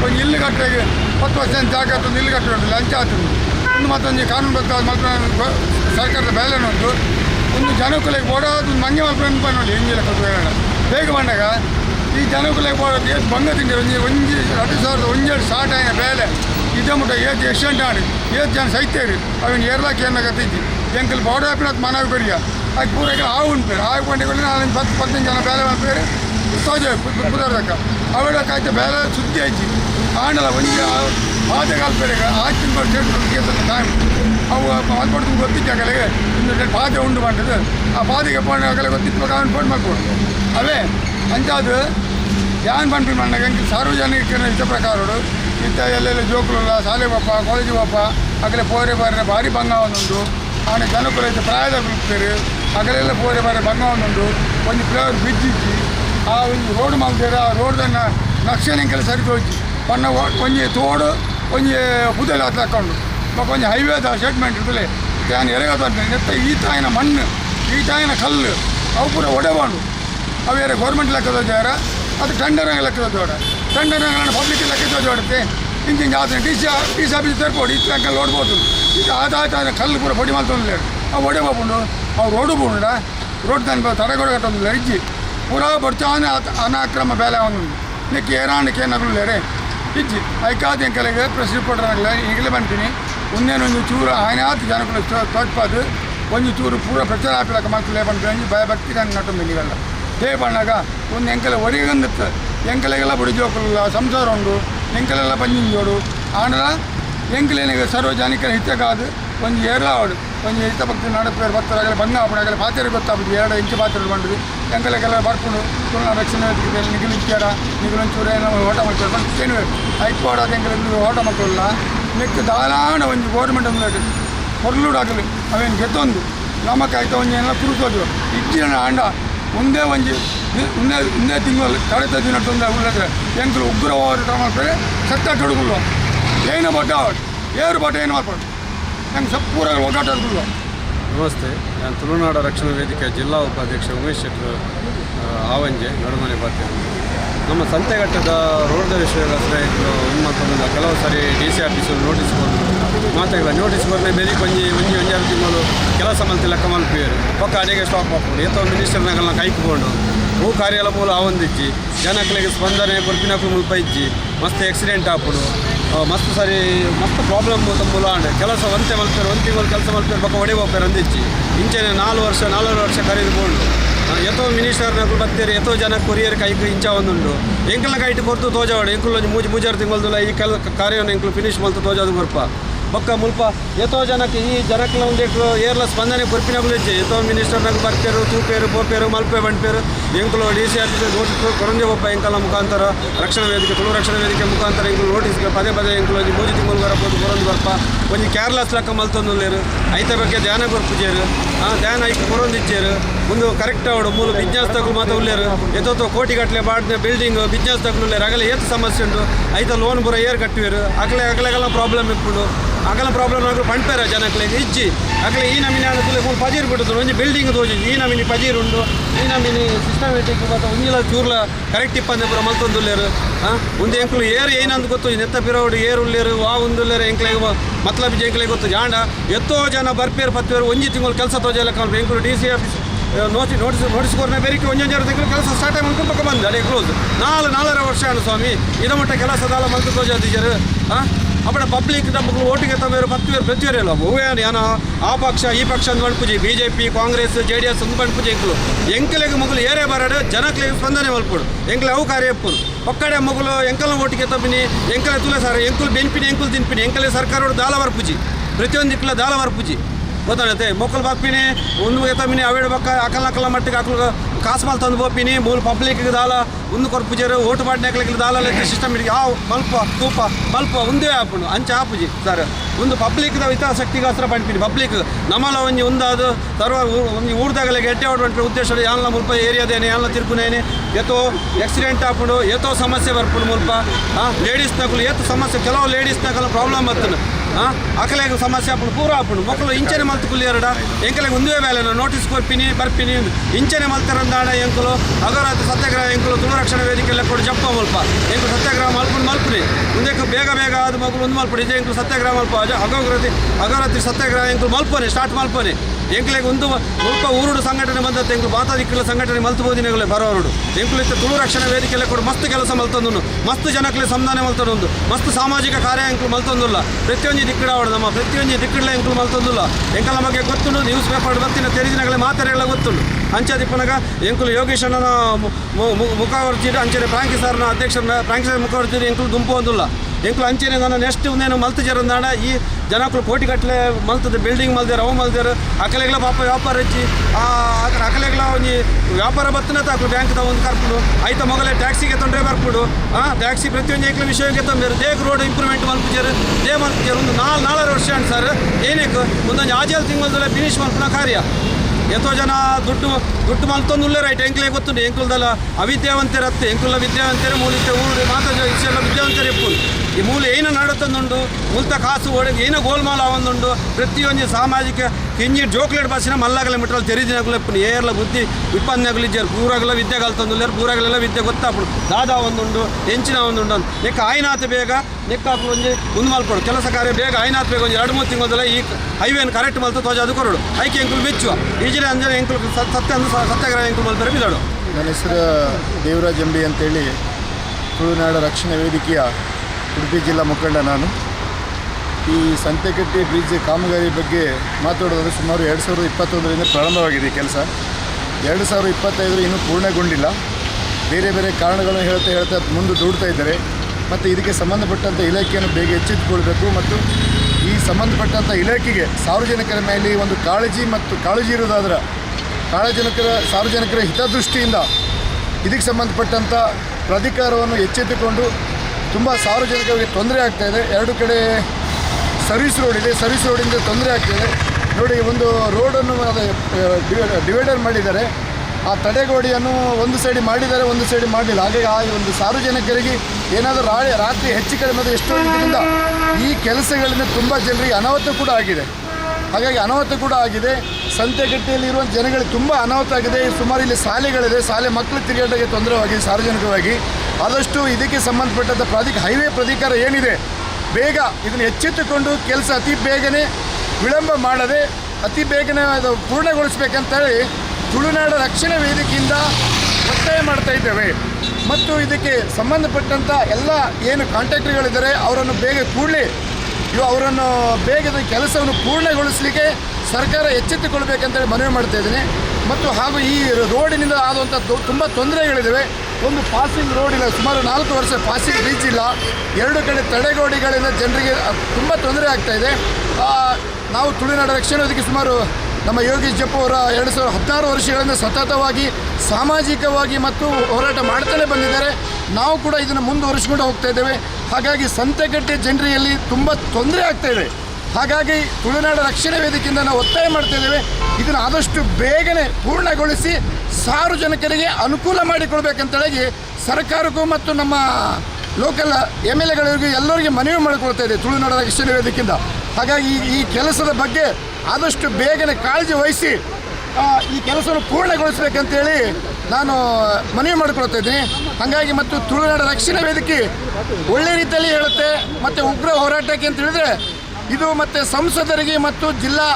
ಒಂದು ಇಲ್ಲಿ ಕಟ್ಟೆಗೆ ಹತ್ತು ವರ್ಷ ಜಾಗ ಆಗ್ತದೆ ಇಲ್ಲಿ ಕಟ್ಟಿರೋದು ಉಂಟು ಲಂಚ ಆಗ್ತದೆ ಒಂದು ಮತ್ತೊಂದು ಕಾನೂನು ಬದ್ಧ ಮತ್ತು ಸರ್ಕಾರದ ಬೇಲೆನೊಂದು ಒಂದು ಜನಕುಲೆಗೆ ಓಡೋದು ಮಂಗೆ ಮಲ್ಪನ ನೋಡಿ ಹೆಂಗಿಲ್ಲ ಕೊಟ್ಟು ಬೇಗ ಬಂದಾಗ ಈ ಜನಕುಲೆಗೆ ಓಡೋದು ಎಷ್ಟು ಬಂಗ ತಿಂಡಿ ಒಂದು ಒಂಜಿ ಎರಡು ಸಾವಿರದ ಒಂಜೆರಡು ಸ್ಟಾರ್ಟ್ ಆಯ್ನ ಬೇಲೆ. ಇದೇ ಮುಟ್ಟ ಏತ್ ಎಕ್ಸಿಡೆಂಟ್ ಆಡಿ. ಏತ್ ಜನ ಸೈತೇರಿ ಅವನ್ ಏರ್ಲಾಕಿ ಏನಾಗತ್ತೈತಿ ಎಂಕಲ್ ಬೋರ್ಡ್ ಆಪಿನತ್ ಮನವಿ ಕೊರಿಯ ಅದು ಪೂರ ಆ ಉಂಟು. ಆವು ಕೊಂಡೆ ನಾನು ಹತ್ತು ಪತ್ತೊಂದು ಜನ ಬೇಲೆ ಬೇರೆ ತೋಜೆ ಕುದುರದಕ್ಕ ಅವಳಕ್ಕಾಯ್ತು ಬೇರೆ ಸುದ್ದಿ ಆಯ್ತು. ಆಂಡಲ ಒಂದು ಪಾತೆ ಬೇರೆ ಆಚಿನ ಬರ್ ಟೈಮ್ ಅವು ಮಾಡ್ಕೊಡ್ತು ಗೊತ್ತಿದ್ದಾಗಲೇ ಇನ್ನು ಪಾದೆ ಉಂಡು ಮಾಡಿದ್ದು ಆ ಪಾತೆಗೆ ಆಗಲೇ ಗೊತ್ತಿತ್ತು ಅವನು ಫೋನ್ ಮಾಡ್ಕೊಡು. ಅವೇ ಅಂಥದ್ದು ಯಾನ್ ಪಂಪಿ ಮಾಡಿ ಸಾರ್ವಜನಿಕರ ಇಷ್ಟ ಪ್ರಕಾರಗಳು ಇತ್ತ ಎಲ್ಲೆಲ್ಲ ಜೋಕುಲಲ್ಲ, ಶಾಲೆ ಬಪ್ಪ ಕಾಲೇಜು ಬಪ್ಪ ಆಗಲೇ ಪೋರೆ ಬಾರಿ ಭಾರಿ ಒಂದೊಂದು ಆನೆ ಜನಕುಲ ಇತ್ತು ಪ್ರಾಯದ ಬಿಡ್ತಾರೆ ಬಾರೆ ಬಂಗ ಒಂದೊಂದು ಒಂದು ಫ್ಲೇವರ್ ಇಚ್ಚಿ ಆ ಒಂದು ರೋಡ್ ಮಾಡ್ತಾರೆ ಆ ರೋಡ್ದನ್ನು ನಕ್ಷೆನೆಂಕೆಲ್ಲ ಸರಿ ಹೋಗಿ ಪಣ್ಣ ಒಂಜಿ ತೋಡು, ಒಂಜಿ ಬುದೆಲ್ಲ ಹತ್ತು ಹಾಕೊಂಡು ಮತ್ತು ಒಂದು ಹೈವೇದ ಸ್ಟೇಟ್ಮೆಂಟ್ ಇರ್ತದೆ. ನಾನು ಎರೆಗೋದು ನೆತ್ತ ಈ ತಾಯಿನ ಮಣ್ಣು ತಾಯಿನ ಕಲ್ಲು, ಅವು ಪೂರ ಒಡೆಬಾಂಡು. ಅವೇರೆ ಗೌರ್ಮೆಂಟ್ ಲೆಕ್ಕದ ಜಾರ ಅದು ಟೆಂಡರ್ ಲೆಕ್ಕದ ಜೋಡ ಟೆಂಡರ್ ಪಬ್ಲಿಕ್ ಲೆಕ್ಕದ ಜೋಡುತ್ತೆ ಇಂಚಿನ ಜಾತ್ರೆ D C D C office ತರ್ಬೋದು ಇತ್ತು ಅಂಕಲ್ ನೋಡ್ಬೋದು ಇದು ಆದಾಯ ಕಲ್ಲು ಪೂರ ಪೊಡಿ ಅವು ಒಡೆ ಬಾಪುಂಡು ಅವು ರೋಡು ಬೂಂಡ ರೋಡ್ ತನಕ ತಡೆಗೋಡೆ ಕಟ್ಟೊಂದಿಲ್ಲ ಪೂರ ಪೂರಾ ಬರ್ತಾನೆ ಅನಾಕ್ರಮ ಬೇಲೆ ಅವನು. ನಿಕ್ಕೆ ಏರಾಣಕ್ಕೆ ನಗಲೇರೆ ಇಜ್ಜಿ ಐಕಾದ ಎಂಕಲಿಗೆ ಪ್ರೆಸ್ ರಿಪೋರ್ಟರ್ ಈಗಲೇ ಬಂತೀನಿ ಒಂದೇನೊಂದು ಚೂರು ಆಯ್ನಾತ್ ಜನಗಳು ತೋಚ್ಪಾದು ಒಂದು ಚೂರು ಪೂರ ಪ್ರಚಾರ ಹಾಕಲಕ್ಕ ಮಕ್ಕಳು ಬಂದು ಭಯಭಕ್ತಿ ನಾನು ನಟ್ಟು ನೀವೆಲ್ಲ. ದೇ ಬಣ್ಣಾಗ, ಒಂದು ಎಂಕಲೆ ಒಡಿಗಂದಿತ್ತು ಎಂಕಲೆಗೆಲ್ಲ ಬುಡಿಜೋಕಲ್ಲ ಸಂಸಾರ ಉಂಡು. ಎಂಕಲೆಲ್ಲ ಪಂಜಿಂಜೋಡು ಆಂಡ್ರ ಎಂಕಲೇನಿಗೆ ಸಾರ್ವಜನಿಕರ ಹಿತ ಕಾದು ಒಂದು ಏರ್ಲಾವಡು ಒಂದು ಹಿತ ಭಕ್ತಿ ನಡಪೇರು ಭಕ್ತರಾಗಲಿ ಬಂಗ ಆಗಲಿ ಪಾತ್ರೆ ಗೊತ್ತಾಗ್ಬಿಟ್ಟು ಎರಡು ಇಂಚು ಪಾತ್ರೆ ಬಂದ್ರಿ ಎಂಕಲೆಗೆಲ್ಲ ಬರ್ಕೊಂಡು ತುಳನ ರಕ್ಷಣೆ ವೇದಿಕೆಯಲ್ಲಿ ನಿಗಲಿಕ್ಕ್ಯಾರ ನಿಗಲೊಂಚೂರು ಏನೋ ಓಟ ಮಾಡ್ತಾರೆ ಬಂದು ಏನು ಐಕ್ವಾಡಾದ ಎಂಕಲೆಲ್ಲ ಓಟ ಮಾಡ್ಕೊಳ್ಳ ನೆಕ್ಸ್ಟ್ ದಾಲಾಣ ಒಂದು ಗೌರ್ಮೆಂಟ್ ಒಂದು ಹೊರಲೂಡಾಗಲಿ, ಅವೇನು ಗೆದ್ದೊಂದು. ನಮಕಾಯ್ತ ಒಂದು ಏನೋ ಕುರುಕೋದು ಇಜ್ಜಿನ ಆಂಡ ಒಂದೇ ಒಂಜಿ ಒಂದೇ ಒಂದೇ ತಿಂಗಳು ಕಳೆದ ದಿನ ತೊಂದರೆ ಉಳ್ಳದ್ರೆ ಎಂಕಲು ಉಗ್ರ ಹೋರಾಟ ಮಾಡ್ತಾರೆ, ಸತ್ತ ತೊಡಗುಲ್ಲ ಏನು ಬಟ್ಟೆ ಏರು ಬಟ್ಟೆ ಏನು ಮಾಡ್ಬೋದು ಹೆಂಗೆ ಸ್ವಲ್ಪ ಪೂರ ನಮಸ್ತೆ ನಾನು ತುಳುನಾಡ ರಕ್ಷಣಾ ವೇದಿಕೆ ಜಿಲ್ಲಾ ಉಪಾಧ್ಯಕ್ಷ ಉಮೇಶ್ ಶೆಟ್ಟರು ಆವಂಜೆ ನಡುಮನೆ ಬಾತೆ ನಮ್ಮ ಸಂತೆಘಟ್ಟದ ರೋಡ್ದ ವಿಷಯಗೋಸ್ಕರ ಇದ್ರು ಮತ್ತೊಂದು ಕೆಲವು ಸಾರಿ ಡಿ ಸಿ ಆಫೀಸಲ್ಲಿ ನೋಟಿಸ್ ಬಂದು ಮಾತಾಡಿಲ್ಲ ನೋಟಿಸ್ ಬಂದರೆ ಬೇರೆ ಒಂಜಿ ಒಂಜಿ ಒಂಜಾರು ತಿಂಗಳು ಕೆಲಸ ಮಲ್ತಿ ಲೆಕ್ಕ ಮಲ್ಪಿಯರು ಪಕ್ಕ ಅಡಿಗೆ ಸ್ಟಾಪ್ ಹಾಕೊಂಡು ಏತೋ ಮಿನಿಸ್ಟರ್ನಾಗೆಲ್ಲ ಕೈಕೊಂಡು ಹೂ ಕಾರ್ಯಾಲ ಮೂಲ ಆವಂದಿಜ್ಜಿ ಜನಕ್ಲಿಗೆ ಸ್ಪಂದನೆ ಕೊರ್ಪಿನಕ್ಲು ಮುಲ್ಪ ಇಜ್ಜಿ ಮಸ್ತ್ ಆಕ್ಸಿಡೆಂಟ್ ಹಾಪುಡು ಆ, ಮಸ್ತ್ ಸರಿ, ಮಸ್ತ್ ಪ್ರಾಬ್ಲಮ್ ಮೂಲ ಆಂಡ್ ಕೆಲಸ ಒಂತೆ ಮಲ್ಪೇರು ಒಂದು ತಿಂಗಳು ಕೆಲಸ ಮಲ್ಪೇರು ಪಕ್ಕ ಒಡೆ ಹೋಗ್ತಾರೆ ಅಂದಿಚ್ಚಿ. ಇಂಚೆನೆ ನಾಲ್ಕು ವರ್ಷ ನಾಲ್ವರು ವರ್ಷ ಕರೆದುಕೊಂಡು ಎತ್ತೋ ಮಿನಿಸ್ಟರ್ನಾಗಳು ಬರ್ತೀರಿ ಎತ್ತೋ ಜನ ಕೊರಿಯರ್ ಕೈಗೆ ಇಂಚ ಒಂದುಂಡು ಎಂಕಲ್ನ ಕೈಟ್ ಕೊರ್ತು ತೋಜಾವಡು ಎಂಕಲ್ ಮೂಜಿ, ಮೂಜಾರು ತಿಂಗಳದಲ್ಲ ಈ ಕೆಲ ಕಾರ್ಯವನ್ನು ಎಂಕುಲು ಫಿನಿಶ್ ಮಲ್ತು ತೋಜಾದು ಬರ್ಪ. ಬೊಕ್ಕ ಮುಲ್ಪ ಎತ್ತೋ ಜನಕ್ಕೆ ಈ ಜನಕ್ಕೆ ಒಂದಿಟ್ಟು ಏರ್ಲ ಸ್ಪಂದನೆ ಕೊರ್ಪಿನಾಗಲು ಇಜ್ಜೆ ಎತ್ತೋ ಮಿನಿಸ್ಟರ್ನಾಗ ಬರ್ಪೇರು, ತೂಪೇರು, ಬೋಪೇರು, ಮಲ್ಪೆ ಬಂಡ್ಪೇರು ಎಂಕ್ಲೋ ಡಿ ಸಿ ಆಫೀಸ್ ನೋಟಿಸ್ ಕೊರಂಜೆ ಒಪ್ಪ ಮುಖಾಂತರ ರಕ್ಷಣಾ ವೇದಿಕೆ, ತುಳು ರಕ್ಷಣಾ ವೇದಿಕೆ ಮುಖಾಂತರ ಎಂಕುಲು ನೋಟಿಸ್ಗೆ ಪದೇ ಪದೇ ಎಂಕ್ಲೋ ಮೋಜಿ ತಿಂಗಳು ಬರಬಹುದು ಕೊರಂಜ್ ಬರ್ಪ. ಒಂಜಿ ಕೇರ್ಲೆಸ್ ಮಲ್ತೊಂದು ಮಲ್ತೊಂದುಲ್ಲೇರು. ಐತ ಬಗ್ಗೆ ಧ್ಯಾನ ಆ, ಧ್ಯಾನ ಐಕ್ ಕೊರೊಂದು ಇಚ್ಚೇರು ಒಂದು ಕರೆಕ್ಟ್ ಅವಡು ಮೂಲ ಬಿಜ್ನೆಸ್ ತಗಲು ಮಾತ ಉಳ್ಳೇರು. ಕೋಟಿ ಕಟ್ಲೆ ಬಾಡ್ನೆ ಬಿಲ್ಡಿಂಗ್ ಬಿಜ್ನೆಸ್ ತಗಲು ಆಗಲ್ಲ ಏತ್ ಸಮಸ್ಯೆ ಉಂಟು. ಐತ ಲೋನ್ ಬುರ ಏರ್ ಕಟ್ಟುವೇರು ಅಗಲೆ, ಅಗಲೆಗಲ್ಲ ಪ್ರಾಬ್ಲಮ್ ಇಪ್ಪುಂಡು. ಅಗಲ ಪ್ರಾಬ್ಲಮ್ ಆಗಲು ಪಂಡ್ಪೇರ ಜನಕ್ಕೆ ಇಜ್ಜಿ ಅಗಲೆ ಈ ನಮಿನ ಅನುಕೂಲ ಮೂಲ ಪಜೀರ್ ಬಿಡುತ್ತೆ ಒಂದು ಬಿಲ್ಡಿಂಗ್ ತೋಜಿ ಈ ನಮಿನಿ ಪಜೀರ್ ಉಂಡು. ಈ ನಮಿನಿ ಸಿಸ್ಟಮೆಟಿಕ್ ಮತ್ತು ಒಂದಿಲ್ಲ ಚೂರ್ಲ ಕರೆಕ್ಟ್ ಇಪ್ಪಂದೆ ಪುರ ಮಲ್ತೊಂದುಲ್ಲೇರು ಹಾಂ ಒಂದು ಎಂಕ್ಲು ಏರು ಏನಂದು ಗೊತ್ತು? ನೆತ್ತ ಪಿರೋಡು ಏರ್ ಉಳ್ಳೇರು, ವಾ ಉಂದುಳ್ಳೇರು, ಎಂಕ್ಲೆಗೆ ಮತ್ಲಬ್ ಎಂಕ್ಲೆಗೆ ಗೊತ್ತು ಜಾಂಡ ಎತ್ತೋ ಜನ ಬರ್ಪೇರು ಪತ್ತೇರು ಒಂಜಿ ತಿಂಗಳು ಕೆಲಸ ತೋಜಲ್ಲ ಬೆಂಗಳೂರು ಡಿ ಸಿ ಆಫೀಸ್ ನೋಟಿ, ನೋಟಿಸ್ ನೋಟಿಸ್ ಕೊರನೆ ಬೇರಿಕೆ ಒಂಜೊಂಜಾರು ತಿಂಗಳು ಕೆಲಸ ಸ್ಟಾರ್ಟ್ ಆಗಿ ಪಕ್ಕ ಬಂದು, ಅದೇ ಕ್ಲೋಸ್ ನಾಲ್ ನಾಲ್ಕರ ವರ್ಷ ಅಣ್ಣ ಸ್ವಾಮಿ, ಇದ ಮಟ್ಟ ಕೆಲಸ ದಾಲ ಮಲ್ತು ತೋಜಾದಿಜರು ಹಾಂ ಅಪ್ಪಡ ಪಬ್ಲಿಕ್ ನಮಗೆ ಓಟಿಗೆ ತವೇರು ಪತ್ತು ಬೇರು ಪ್ರತಿಯೊರು ಇಲ್ಲ ಹೂವೇನು ಏನೋ ಆ ಪಕ್ಷ, ಈ ಪಕ್ಷ ಅಂತ BJP B Congress, J D S ಅಂತ ಬಂಡ್ಪುಜಿ ಎಂಕ್ಲು ಎಂಕಲೆಗೆ ಮಗಳು ಏರೇ ಬರಡು ಸ್ಪಂದನೆ ಮಲ್ಪಡು, ಎಂಕ್ಲೆ ಅವು ಕಾರ್ಯ ಒಕ್ಕಡೆ ಮಗಳು ಎಂಕಲ ಓಟಿಗೆ ತಪ್ಪಿನಿ ಎಂಕಲೆ ತುಲೆ ಸಾರ ಎಂಕುಲು ಬೆನ್ಪಿನಿ ಎಂಕುಲು ತಿನ್ಪಿನಿ ಎಂಕಲೆ ಸರ್ಕಾರ ದಾಲ ಬರ್ಪುಜಿ ಪ್ರತಿಯೊಂದು ಇಕ್ಲ ದಾಲ ಬರ್ಪುಜಿ ಗೊತ್ತಾಗುತ್ತೆ. ಮೊಕ್ಕಲು ಬಾಪಿನಿ ಒಂದು ಎತ್ತಮಿನಿ ಅವೇಡ್ ಬಕ್ಕ, ಅಕಲ್ ಅಕಲ ಮಟ್ಟಿಗೆ ಹಾಕಲು ಕಾಸು ಮಾಲ್ ತಂದು ಬೋಪಿನಿ ಮೂಲ ಪಬ್ಲಿಕ್ಗೆ ದಾಲ ಒಂದು ಕೊರ್ಪುಜರು ಓಟು ಮಾಡ್ನೆಕ್ಲಿಕ್ಕೆ ದಾಲ ಸಿಸ್ಟಮ್ ಯಾವ ಮಲ್ಪ ತೂಪ ಮಲ್ಪ ಒಂದೇ ಆಪುಂಡು ಅಂಚೆ ಆಪುಜಿ, ಸರ್. ಒಂದು ಪಬ್ಲಿಕ್ದ ಹಿತಾಸಕ್ತಿಗೋಸ್ಕರ ಪಂಪಿನಿ ಪಬ್ಲಿಕ್. ನಮ್ಮಲ್ಲ ಒಂಜಿ ಒಂದಾದು ಸರ್ವ ಒಂಜಿ ಎಟ್ಟೆ ಗೆಟ್ಟೆ ಹೊಡ್ಬಂಟ್ರೆ ಉದ್ದೇಶ ಯಾನ್ಲ ಮುಲ್ಪ ಏರಿಯಾದೇನೆ ಯಾನ್ಲ ತಿರ್ಪುನೇನೆ, ಎತ್ತೋ ಆಕ್ಸಿಡೆಂಟ್ ಆಪುಂಡು ಎತ್ತೋ ಸಮಸ್ಯೆ ಬರ್ಪುಂಡು ಮುಲ್ಪ ಲೇಡೀಸ್ನಾಗಲು ಎತ್ತು ಸಮಸ್ಯೆ, ಕೆಲವು ಲೇಡೀಸ್ನಾಗಲ್ಲ ಪ್ರಾಬ್ಲಮ್ ಬರ್ತದೆ ಅಕಲೆಗೆ ಸಮಸ್ಯೆ ಆಪುಂಡು ಪೂರ ಆಪುಂಡು ಮಕ್ಕಳು ಇಂಚನೆ ಮಲ್ತು ಕುಲಿಯರಡ ಎಂಕಲೆಗೆ ಒಂದೇ ಮೇಲೆ ನೋಟಿಸ್ ಕೊರ್ಪಿನಿ ಬರ್ಪಿನಿ ಇಂಚನೆ ಮಲ್ತರಂದಾಡ ಎಂಕಲು ಅಗರಾತ್ ಸತ್ಯಾಗ್ರಹ ಎಂಕಲು, ತುಳು ರಕ್ಷಣಾ ವೇದಿಕೆ ಎಲ್ಲ ಕೊಡು, ಜಪ್ಪ ಮಲ್ಪ. ಎಂಕು ಸತ್ಯಾಗ್ರಹ ಮಲ್ಪುಂಡು ಮಲ್ಪುನಿ. ಮುಂದಕ್ಕೆ ಬೇಗ ಬೇಗ ಆದ ಮಗಳು ಒಂದು ಮಲ್ಪುಡಿ, ಇದೆ ಎಂಕುಲು ಸತ್ಯಾಗ್ರಹ ಮಲ್ಪ. ಅಗೋಗ್ರತಿ ಅಗರತಿ ಸತ್ಯಾಗ್ರಹ ಎಂಕುಲು ಮಲ್ಪನೆ ಸ್ಟಾರ್ಟ್ ಮಲ್ಪನೆ ಎಂಕ್ಲೆಗೆ ಒಂದು ಮುಲ್ಪ ಊರುಡು ಸಂಘಟನೆ ಬಂದತ್ತೆ ಎಂಕ್ಲು ಬಾತಾದಿಕ್ಕಲ ಸಂಘಟನೆ ಮಲ್ತಬೋದಿನಗಳೇ ಬರೋರುಡು ಇತ್ತು ತುಳು ರಕ್ಷಣಾ ವೇದಿಕೆಲ್ಲ ಕೂಡ, ಮಸ್ತ್ ಕೆಲಸ ಮಲ್ತೊಂದು ಮಸ್ತ್ ಜನಕ್ಕೆ ಸಂಧಾನ ಮಲ್ತೊಂದು ಮಸ್ತ್ ಸಾಮಾಜಿಕ ಕಾರ್ಯ ಎಂಕ್ಲು ಮಲ್ತೊಂದುಲ್ಲ. ಪ್ರತಿಯೊಂದು ದಿಕ್ಕಿಡಾವಡು ನಮ್ಮ, ಪ್ರತಿಯೊಂದು ದಿಕ್ಕಿಡ್ಲ ಎಂಕ್ಲು ಮಲ್ತೊಂದುಲ್ಲ. ಎಂಕಲ ಬಗ್ಗೆ ಗೊತ್ತುಂಡು, ನ್ಯೂಸ್ ಪೇಪರ್ ಬರ್ತಿನ ತೆರಿದಿನಗಳೇ ಮಾತಾರೆಲ್ಲ ಗೊತ್ತುಂಡು. ಅಂಚದಿಪ್ಪನಾಗ ಎಂಕುಲು ಯೋಗೇಶ್ ಅಣ್ಣನ ಮು- ಅಂಚೆ ಪ್ರಾಂಕಿ ಸರ್ನ ಅಧ್ಯಕ್ಷರನ್ನ, ಫ್ರಾಂಕಿ ಸರ್ ಮುಖವರ್ಜಿಡು ಎಂಕುಲು ದುಂಪು ಒಂದುಲ್ಲ ಎಂಕ್ಲು ಅಂಚನೆ ನನ್ನ ನೆಕ್ಸ್ಟ್ ಒಂದೇನು ಮಲ್ತು ಜರಂದಾಣ, ಈ ಜನಕ್ಕಳು ಕೋಟಿ ಗಟ್ಟಲೆ ಮಲ್ತದ ಬಿಲ್ಡಿಂಗ್ ಮಲ್ದೇರು ಅವು ಮಲ್ದೇರು, ಅಕಲೆಗ್ಲ ಪಾಪ ವ್ಯಾಪಾರ ಹೆಚ್ಚಿ, ಆ ಅಕಲೆಗ್ಲ ಒಂಜಿ ವ್ಯಾಪಾರ ಬತ್ತನ ತಾಕು ಬ್ಯಾಂಕ್ದ ಒಂದು ಕರ್ಪುಡು, ಆಯ್ತ ಮೊಗಲೇ ಟ್ಯಾಕ್ಸಿಗೆ ತೊಂದರೆ ಬರ್ಪುಡು, ಆ, ಟ್ಯಾಕ್ಸಿ ಪ್ರತಿಯೊಂದು ಏಕ್ಲ ವಿಷಯಕ್ಕೆ ತಂಬೇರು ದೇಕ್ ರೋಡ್ ಇಂಪ್ರೂವ್ಮೆಂಟ್ ಮಲ್ಪಿಜರು ದೇ ಮಲ್ಪಿಜರು ಒಂದು ನಾಲ್ ನಾಲ್ಕು ವರ್ಷ ಅಂಡ್ ಸರ್ ಏನಕ್ಕೆ? ಒಂದೊಂದು ಆಜಲ್ ತಿಂಗಳದಲ್ಲೇ ಫಿನಿಶ್ ಮಲ್ಪನ ಕಾರ್ಯ. ಎಷ್ಟೋ ಜನ ದುಡ್ಡು ದುಡ್ಡು ಮಲ್ತೊಂದುಲ್ಲೇ ರೈಟ್ ಎಂಕ್ಲೆ ಗೊತ್ತುಂಡು ಎಂಕುಲ್ದಲ್ಲ ಅವಿದ್ಯಾವಂತರತ್ತೆ ಎಂಕುಲ ವಿದ್ಯಾವಂತರು ಮೂಲಿತ ಊರು ಮಾತ ವಿಷಯ ವಿದ್ಯಾವಂತರು ಎಪ್ಪುಲು ಈ ಮೂಲ ಏನು ನಡುತ್ತೊಂದುಂಡು ಮುಲ್ತ ಕಾಸು ಒಳಗೆ ಏನೋ ಗೋಲ್ಮಾಲ ಆವೊಂದುಂಡು? ಪ್ರತಿಯೊಂದು ಸಾಮಾಜಿಕ ಕಿಂಜಿ ಜೋಕ್ಲೇಟ್ ಬಸ್ಸಿನ ಮಲ್ಲಾಗಲ ಮಿಟ್ರಲ್ಲಿ ತೆರಿದಿನಾಗಲ ಎಪ್ಪುನು ಏರ್ಲ ಬುದ್ಧಿ ವಿಪ್ಪನ್ಯಾಗಲು ಇದ್ದಾರೆ ಪೂರಾಗಲ ವಿದ್ಯೆ ಕಲ್ತೊಂದುಲ್ಲೇರು ಪೂರಾಗಲೆಲ್ಲ ವಿದ್ಯೆ ಗೊತ್ತಾಪುಡು. ದಾದ ಒಂದುಂಡು ಹೆಂಚಿನ ಒಂದುಂಡು ನೆಕ್ಕ ಆಯ್ನಾಥ ಬೇಗ, ನೆಕ್ಕ ಒಂದು ಒಂಜಿ ಮುಂದೆ ಮಲ್ಪಡು ಕೆಲಸ ಕಾರ್ಯ ಬೇಗ ಆಯ್ನಾಥ ಬೇಗ ಒಂದು ಎರಡು ಮೂರು ತಿಂಗಳದಲ್ಲ ಈ ಹೈವೇನ ಕರೆಕ್ಟ್ ಮಲ್ತು ತೋಜ ಅದು ಕೊರಡು. ಐಕೆ ಎಂಕುಲು ಮೆಚ್ಚುವ. ಈಜಿಲೆ ಅಂದರೆ ಎಂಕುಲು ಸತ್ಯ ಅಂದು ಸ- ಸತ್ಯಾಗ್ರಹ ಎಂಕುಲು ಮಲ್ತಾರೆ ನನ್ನ ಹೆಸರು ದೇವರಾಜ್ ಅಂಬಿ ಅಂತೇಳಿ. ತುಳುನಾಡ ರಕ್ಷಣಾ ವೇದಿಕೆಯ ಉಡುಪಿ ಜಿಲ್ಲಾ ಮುಖಂಡ ನಾನು. ಈ ಸಂತೆಕಟ್ಟೆ ಬ್ರಿಡ್ಜ್ ಕಾಮಗಾರಿ ಬಗ್ಗೆ ಮಾತಾಡೋದಾದರೆ ಸುಮಾರು ಎರಡು ಸಾವಿರದ ಇಪ್ಪತ್ತೊಂದರಿಂದ ಪ್ರಾರಂಭವಾಗಿದೆ ಕೆಲಸ. ಎರಡು ಸಾವಿರದ ಇಪ್ಪತ್ತೈದರ ಇನ್ನೂ ಪೂರ್ಣಗೊಂಡಿಲ್ಲ. ಬೇರೆ ಬೇರೆ ಕಾರಣಗಳನ್ನು ಹೇಳ್ತಾ ಹೇಳ್ತಾ ಮುಂದೆ ದೂಡ್ತಾ ಇದ್ದಾರೆ. ಮತ್ತು ಇದಕ್ಕೆ ಸಂಬಂಧಪಟ್ಟಂಥ ಇಲಾಖೆಯನ್ನು ಬೇಗ ಎಚ್ಚೆತ್ತುಕೊಳ್ಬೇಕು ಮತ್ತು ಈ ಸಂಬಂಧಪಟ್ಟಂಥ ಇಲಾಖೆಗೆ ಸಾರ್ವಜನಿಕರ ಮೇಲೆ ಒಂದು ಕಾಳಜಿ ಮತ್ತು ಕಾಳಜಿ ಇರೋದಾದ್ರೆ ಸಾರ್ವಜನಿಕರ ಸಾರ್ವಜನಿಕರ ಹಿತದೃಷ್ಟಿಯಿಂದ ಇದಕ್ಕೆ ಸಂಬಂಧಪಟ್ಟಂಥ ಪ್ರಾಧಿಕಾರವನ್ನು ಎಚ್ಚೆತ್ತುಕೊಂಡು ತುಂಬ ಸಾರ್ವಜನಿಕರಿಗೆ ತೊಂದರೆ ಆಗ್ತಾ ಇದೆ. ಎರಡು ಕಡೆ ಸರ್ವಿಸ್ ರೋಡ್ ಇದೆ. ಸರ್ವಿಸ್ ರೋಡಿಂದ ತೊಂದರೆ ಆಗ್ತಿದೆ ನೋಡಿ ಒಂದು ರೋಡನ್ನು ಡಿವೈಡರ್ ಮಾಡಿದ್ದಾರೆ. ಆ ತಡೆಗೋಡೆಯನ್ನು ಒಂದು ಸೈಡ್ ಮಾಡಿದ್ದಾರೆ, ಒಂದು ಸೈಡ್ ಮಾಡಲಿಲ್ಲ. ಹಾಗಾಗಿ ಆ ಒಂದು ಸಾರ್ವಜನಿಕರಿಗೆ ಏನಾದರೂ ರಾತ್ರಿ ಹೆಚ್ಚು ಕಡಿಮೆ ಎಷ್ಟೋ ಇದರಿಂದ ಈ ಕೆಲಸಗಳಿಂದ ತುಂಬ ಜನರಿಗೆ ಅನಾಹುತ ಕೂಡ ಆಗಿದೆ. ಹಾಗಾಗಿ ಅನಾಹುತ ಕೂಡ ಆಗಿದೆ. ಸಂತೆಗಟ್ಟೆಯಲ್ಲಿರುವ ಜನಗಳಿಗೆ ತುಂಬ ಅನಾಹುತ ಆಗಿದೆ. ಸುಮಾರು ಇಲ್ಲಿ ಶಾಲೆಗಳಿದೆ. ಶಾಲೆ ಮಕ್ಕಳು ತಿರುಗಾಟಕ್ಕೆ ತೊಂದರೆವಾಗಿದೆ ಸಾರ್ವಜನಿಕವಾಗಿ. ಆದಷ್ಟು ಇದಕ್ಕೆ ಸಂಬಂಧಪಟ್ಟಂಥ ಪ್ರಾಧಿಕ, ಹೈವೇ ಪ್ರಾಧಿಕಾರ ಏನಿದೆ, ಬೇಗ ಇದನ್ನು ಎಚ್ಚೆತ್ತುಕೊಂಡು ಕೆಲಸ ಅತಿ ಬೇಗನೆ ವಿಳಂಬ ಮಾಡದೆ, ಅತಿ ಬೇಗನೆ ಅದು ಪೂರ್ಣಗೊಳಿಸಬೇಕಂತೇಳಿ ತುಳುನಾಡ ರಕ್ಷಣಾ ವೇದಿಕೆಯಿಂದ ಒತ್ತಾಯ ಮಾಡ್ತಾ ಇದ್ದೇವೆ. ಮತ್ತು ಇದಕ್ಕೆ ಸಂಬಂಧಪಟ್ಟಂಥ ಎಲ್ಲ ಏನು ಕಾಂಟ್ರಾಕ್ಟ್ರಿಗಳಿದ್ದಾರೆ, ಅವರನ್ನು ಬೇಗ ಕೂಡಲೇ ಅವರನ್ನು ಬೇಗದ ಕೆಲಸವನ್ನು ಪೂರ್ಣಗೊಳಿಸಲಿಕ್ಕೆ ಸರ್ಕಾರ ಎಚ್ಚೆತ್ತುಕೊಳ್ಬೇಕಂತೇಳಿ ಮನವಿ ಮಾಡ್ತಾ ಇದ್ದೀನಿ. ಮತ್ತು ಹಾಗೂ ಈ ರೋಡಿನಿಂದ ಆದಂಥ ತುಂಬ ತೊಂದರೆಗಳಿದ್ದಾವೆ ಒಂದು ಪಾಸಿಂಗ್ ರೋಡ್ ಇಲ್ಲ ಸುಮಾರು ನಾಲ್ಕು ವರ್ಷ ಪಾಸಿಂಗ್ ಬ್ರಿಡ್ಜ್ ಇಲ್ಲ. ಎರಡು ಕಡೆ ತಡೆಗೋಡಿಗಳಿಂದ ಜನರಿಗೆ ತುಂಬ ತೊಂದರೆ ಆಗ್ತಾ ಇದೆ. ಆ, ನಾವು ತುಳುನಾಡು ರಕ್ಷಣೆ ಅದಕ್ಕೆ ಸುಮಾರು ನಮ್ಮ ಯೋಗೀಶ್ ಜಪ್ಪು ಅವರ ಎರಡು ಸಾವಿರದ ಹದಿನಾರು ವರ್ಷಗಳಿಂದ ಸತತವಾಗಿ ಸಾಮಾಜಿಕವಾಗಿ ಮತ್ತು ಹೋರಾಟ ಮಾಡ್ತಾನೆ ಬಂದಿದ್ದಾರೆ. ನಾವು ಕೂಡ ಇದನ್ನು ಮುಂದುವರಿಸಿಕೊಂಡು ಹೋಗ್ತಾ ಇದ್ದೇವೆ. ಹಾಗಾಗಿ ಸಂತೆಗಟ್ಟೆ ಜನರಿಯಲ್ಲಿ ತುಂಬ ತೊಂದರೆ ಆಗ್ತಾ ಇದೆ. ಹಾಗಾಗಿ ತುಳುನಾಡ ರಕ್ಷಣಾ ವೇದಿಕೆಯಿಂದ ನಾವು ಒತ್ತಾಯ ಮಾಡ್ತಾ ಇದ್ದೇವೆ. ಇದನ್ನು ಆದಷ್ಟು ಬೇಗನೆ ಪೂರ್ಣಗೊಳಿಸಿ ಸಾರ್ವಜನಿಕರಿಗೆ ಅನುಕೂಲ ಮಾಡಿಕೊಡ್ಬೇಕಂತೇಳಿ ಸರ್ಕಾರಕ್ಕೂ ಮತ್ತು ನಮ್ಮ ಲೋಕಲ್ ಎಂ ಎಲ್ ಎಗಳಿಗೂ ಎಲ್ಲರಿಗೆ ಮನವಿ ಮಾಡಿಕೊಳ್ತಾ ಇದೆ ತುಳುನಾಡ ರಕ್ಷಣೆ ವೇದಿಕೆಯಿಂದ. ಹಾಗಾಗಿ ಈ- ಕೆಲಸದ ಬಗ್ಗೆ ಆದಷ್ಟು ಬೇಗನೆ ಕಾಳಜಿ ವಹಿಸಿ ಈ ಕೆಲಸವನ್ನು ಪೂರ್ಣಗೊಳಿಸಬೇಕಂತೇಳಿ ನಾನು ಮನವಿ ಮಾಡಿಕೊಳ್ತಾ ಇದ್ದೀನಿ. ಹಾಗಾಗಿ ಮತ್ತು ತುಳುನಾಡ ರಕ್ಷಣಾ ವೇದಿಕೆ ಒಳ್ಳೆ ರೀತಿಯಲ್ಲಿ ಹೇಳುತ್ತೆ ಮತ್ತು ಉಗ್ರ ಹೋರಾಟಕ್ಕೆ ಅಂತ ಹೇಳಿದರೆ ಇದು ಮತ್ತು ಸಂಸದರಿಗೆ ಮತ್ತು ಜಿಲ್ಲಾ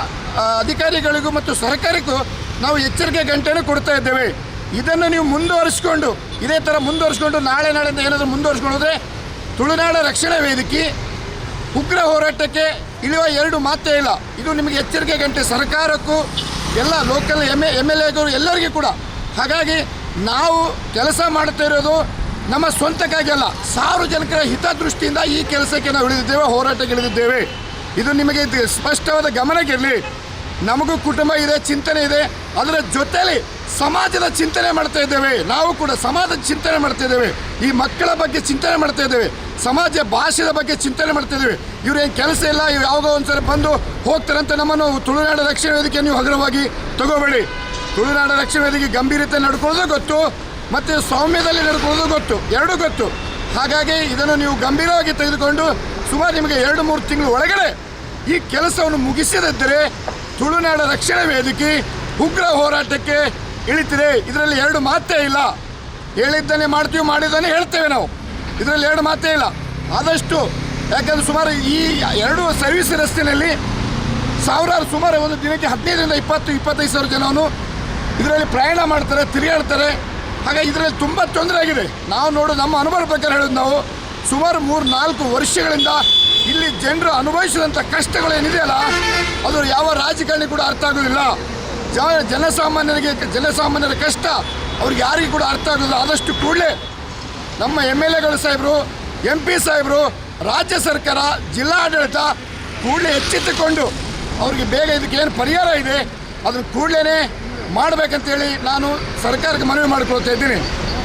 ಅಧಿಕಾರಿಗಳಿಗೂ ಮತ್ತು ಸರ್ಕಾರಕ್ಕೂ ನಾವು ಎಚ್ಚರಿಕೆ ಗಂಟೆಯನ್ನು ಕೊಡ್ತಾ ಇದ್ದೇವೆ. ಇದನ್ನು ನೀವು ಮುಂದುವರಿಸ್ಕೊಂಡು, ಇದೇ ಥರ ಮುಂದುವರಿಸ್ಕೊಂಡು ನಾಳೆ ನಾಳೆಯಿಂದ ಏನಾದರೂ ಮುಂದುವರಿಸ್ಕೊಂಡು ಹೋದರೆ ತುಳುನಾಡ ರಕ್ಷಣಾ ವೇದಿಕೆ ಉಗ್ರ ಹೋರಾಟಕ್ಕೆ ಇಳಿಯುವ ಎರಡು ಮಾತೇ ಇಲ್ಲ. ಇದು ನಿಮಗೆ ಎಚ್ಚರಿಕೆ ಗಂಟೆ ಸರ್ಕಾರಕ್ಕೂ, ಎಲ್ಲ ಲೋಕಲ್ ಎಂ ಎಂ ಎಲ್ ಎಗಳು ಎಲ್ಲರಿಗೂ ಕೂಡ. ಹಾಗಾಗಿ ನಾವು ಕೆಲಸ ಮಾಡ್ತಾ ಇರೋದು ನಮ್ಮ ಸ್ವಂತಕ್ಕಾಗಿ ಅಲ್ಲ, ಸಾರ್ವಜನಿಕರ ಹಿತದೃಷ್ಟಿಯಿಂದ ಈ ಕೆಲಸಕ್ಕೆ ನಾವು ಇಳಿದಿದ್ದೇವೆ, ಹೋರಾಟಕ್ಕೆ ಇಳಿದಿದ್ದೇವೆ. ಇದು ನಿಮಗೆ ಸ್ಪಷ್ಟವಾದ ಗಮನಕ್ಕಿರಲಿ ನಮಗೂ ಕುಟುಂಬ ಇದೆ, ಚಿಂತನೆ ಇದೆ. ಅದರ ಜೊತೆಯಲ್ಲಿ ಸಮಾಜದ ಚಿಂತನೆ ಮಾಡ್ತಾ ಇದ್ದೇವೆ. ನಾವು ಕೂಡ ಸಮಾಜದ ಚಿಂತನೆ ಮಾಡ್ತಾ ಇದ್ದೇವೆ. ಈ ಮಕ್ಕಳ ಬಗ್ಗೆ ಚಿಂತನೆ ಮಾಡ್ತಾ ಇದ್ದೇವೆ. ಸಮಾಜ ಭಾಷೆಯ ಬಗ್ಗೆ ಚಿಂತನೆ ಮಾಡ್ತಾ ಇದ್ದೇವೆ. ಇವ್ರೇನು ಕೆಲಸ ಇಲ್ಲ, ಇವ್ರು ಯಾವಾಗ ಒಂದ್ಸರಿ ಬಂದು ಹೋಗ್ತಾರಂತ ನಮ್ಮನ್ನು ತುಳುನಾಡ ರಕ್ಷಣೆ ವೇದಿಕೆ ನೀವು ಹಗುರವಾಗಿ ತಗೋಬೇಡಿ. ತುಳುನಾಡ ರಕ್ಷಣಾ ವೇದಿಕೆ ಗಂಭೀರತೆ ನಡ್ಕೊಳ್ಳೋದು ಗೊತ್ತು, ಮತ್ತು ಸೌಮ್ಯದಲ್ಲಿ ನಡ್ಕೊಳ್ಳೋದು ಗೊತ್ತು, ಎರಡೂ ಗೊತ್ತು. ಹಾಗಾಗಿ ಇದನ್ನು ನೀವು ಗಂಭೀರವಾಗಿ ತೆಗೆದುಕೊಂಡು ಸುಮಾರು ನಿಮಗೆ ಎರಡು, ಮೂರು ತಿಂಗಳು ಒಳಗಡೆ ಈ ಕೆಲಸವನ್ನು ಮುಗಿಸದಿದ್ದರೆ ತುಳುನಾಡ ರಕ್ಷಣೆ ವೇದಿಕೆ ಉಗ್ರ ಹೋರಾಟಕ್ಕೆ ಇಳಿತಿದೆ. ಇದರಲ್ಲಿ ಎರಡು ಮಾತೇ ಇಲ್ಲ. ಹೇಳಿದ್ದನ್ನೇ ಮಾಡ್ತೀವಿ ಮಾಡಿದ್ದಾನೆ ಹೇಳ್ತೇವೆ ನಾವು. ಇದರಲ್ಲಿ ಎರಡು ಮಾತೇ ಇಲ್ಲ. ಆದಷ್ಟು ಯಾಕಂದ್ರೆ ಸುಮಾರು ಈ ಎರಡು ಸರ್ವಿಸ್ ರಸ್ತೆಯಲ್ಲಿ ಸಾವಿರಾರು, ಸುಮಾರು ಒಂದು ದಿನಕ್ಕೆ ಹದಿನೈದರಿಂದ ಇಪ್ಪತ್ತು, ಇಪ್ಪತ್ತೈದು ಸಾವಿರ ಜನವನ್ನು ಇದರಲ್ಲಿ ಪ್ರಯಾಣ ಮಾಡ್ತಾರೆ, ತಿರುಗಾಡ್ತಾರೆ. ಹಾಗಾಗಿ ಇದರಲ್ಲಿ ತುಂಬ ತೊಂದರೆ ಆಗಿದೆ. ನಾವು ನೋಡು, ನಮ್ಮ ಅನುಭವ ಪ್ರಕಾರ ಹೇಳೋದು ನಾವು, ಸುಮಾರು ಮೂರು, ನಾಲ್ಕು ವರ್ಷಗಳಿಂದ ಇಲ್ಲಿ ಜನರು ಅನುಭವಿಸಿದಂಥ ಕಷ್ಟಗಳೇನಿದೆಯಲ್ಲ ಅದು ಯಾವ ರಾಜಕಾರಣಿ ಕೂಡ ಅರ್ಥ ಆಗೋದಿಲ್ಲ. ಜ, ಜನಸಾಮಾನ್ಯರಿಗೆ, ಜನಸಾಮಾನ್ಯರ ಕಷ್ಟ ಅವ್ರಿಗೆ ಯಾರಿಗೂ ಕೂಡ ಅರ್ಥ ಆಗೋದಿಲ್ಲ. ಆದಷ್ಟು ಕೂಡಲೇ ನಮ್ಮ ಎಂ ಎಲ್ ಎಗಳು ಸಾಹೇಬರು, ಎಂ ಪಿ ಸಾಹೇಬರು, ರಾಜ್ಯ ಸರ್ಕಾರ, ಜಿಲ್ಲಾಡಳಿತ ಕೂಡಲೇ ಎಚ್ಚೆತ್ತುಕೊಂಡು ಅವ್ರಿಗೆ ಬೇಗ ಇದಕ್ಕೆ ಏನು ಪರಿಹಾರ ಇದೆ, ಅದನ್ನು ಕೂಡಲೇ ಮಾಡಬೇಕಂತೇಳಿ ನಾನು ಸರ್ಕಾರಕ್ಕೆ ಮನವಿ ಮಾಡಿಕೊಳ್ತಾ ಇದ್ದೀನಿ.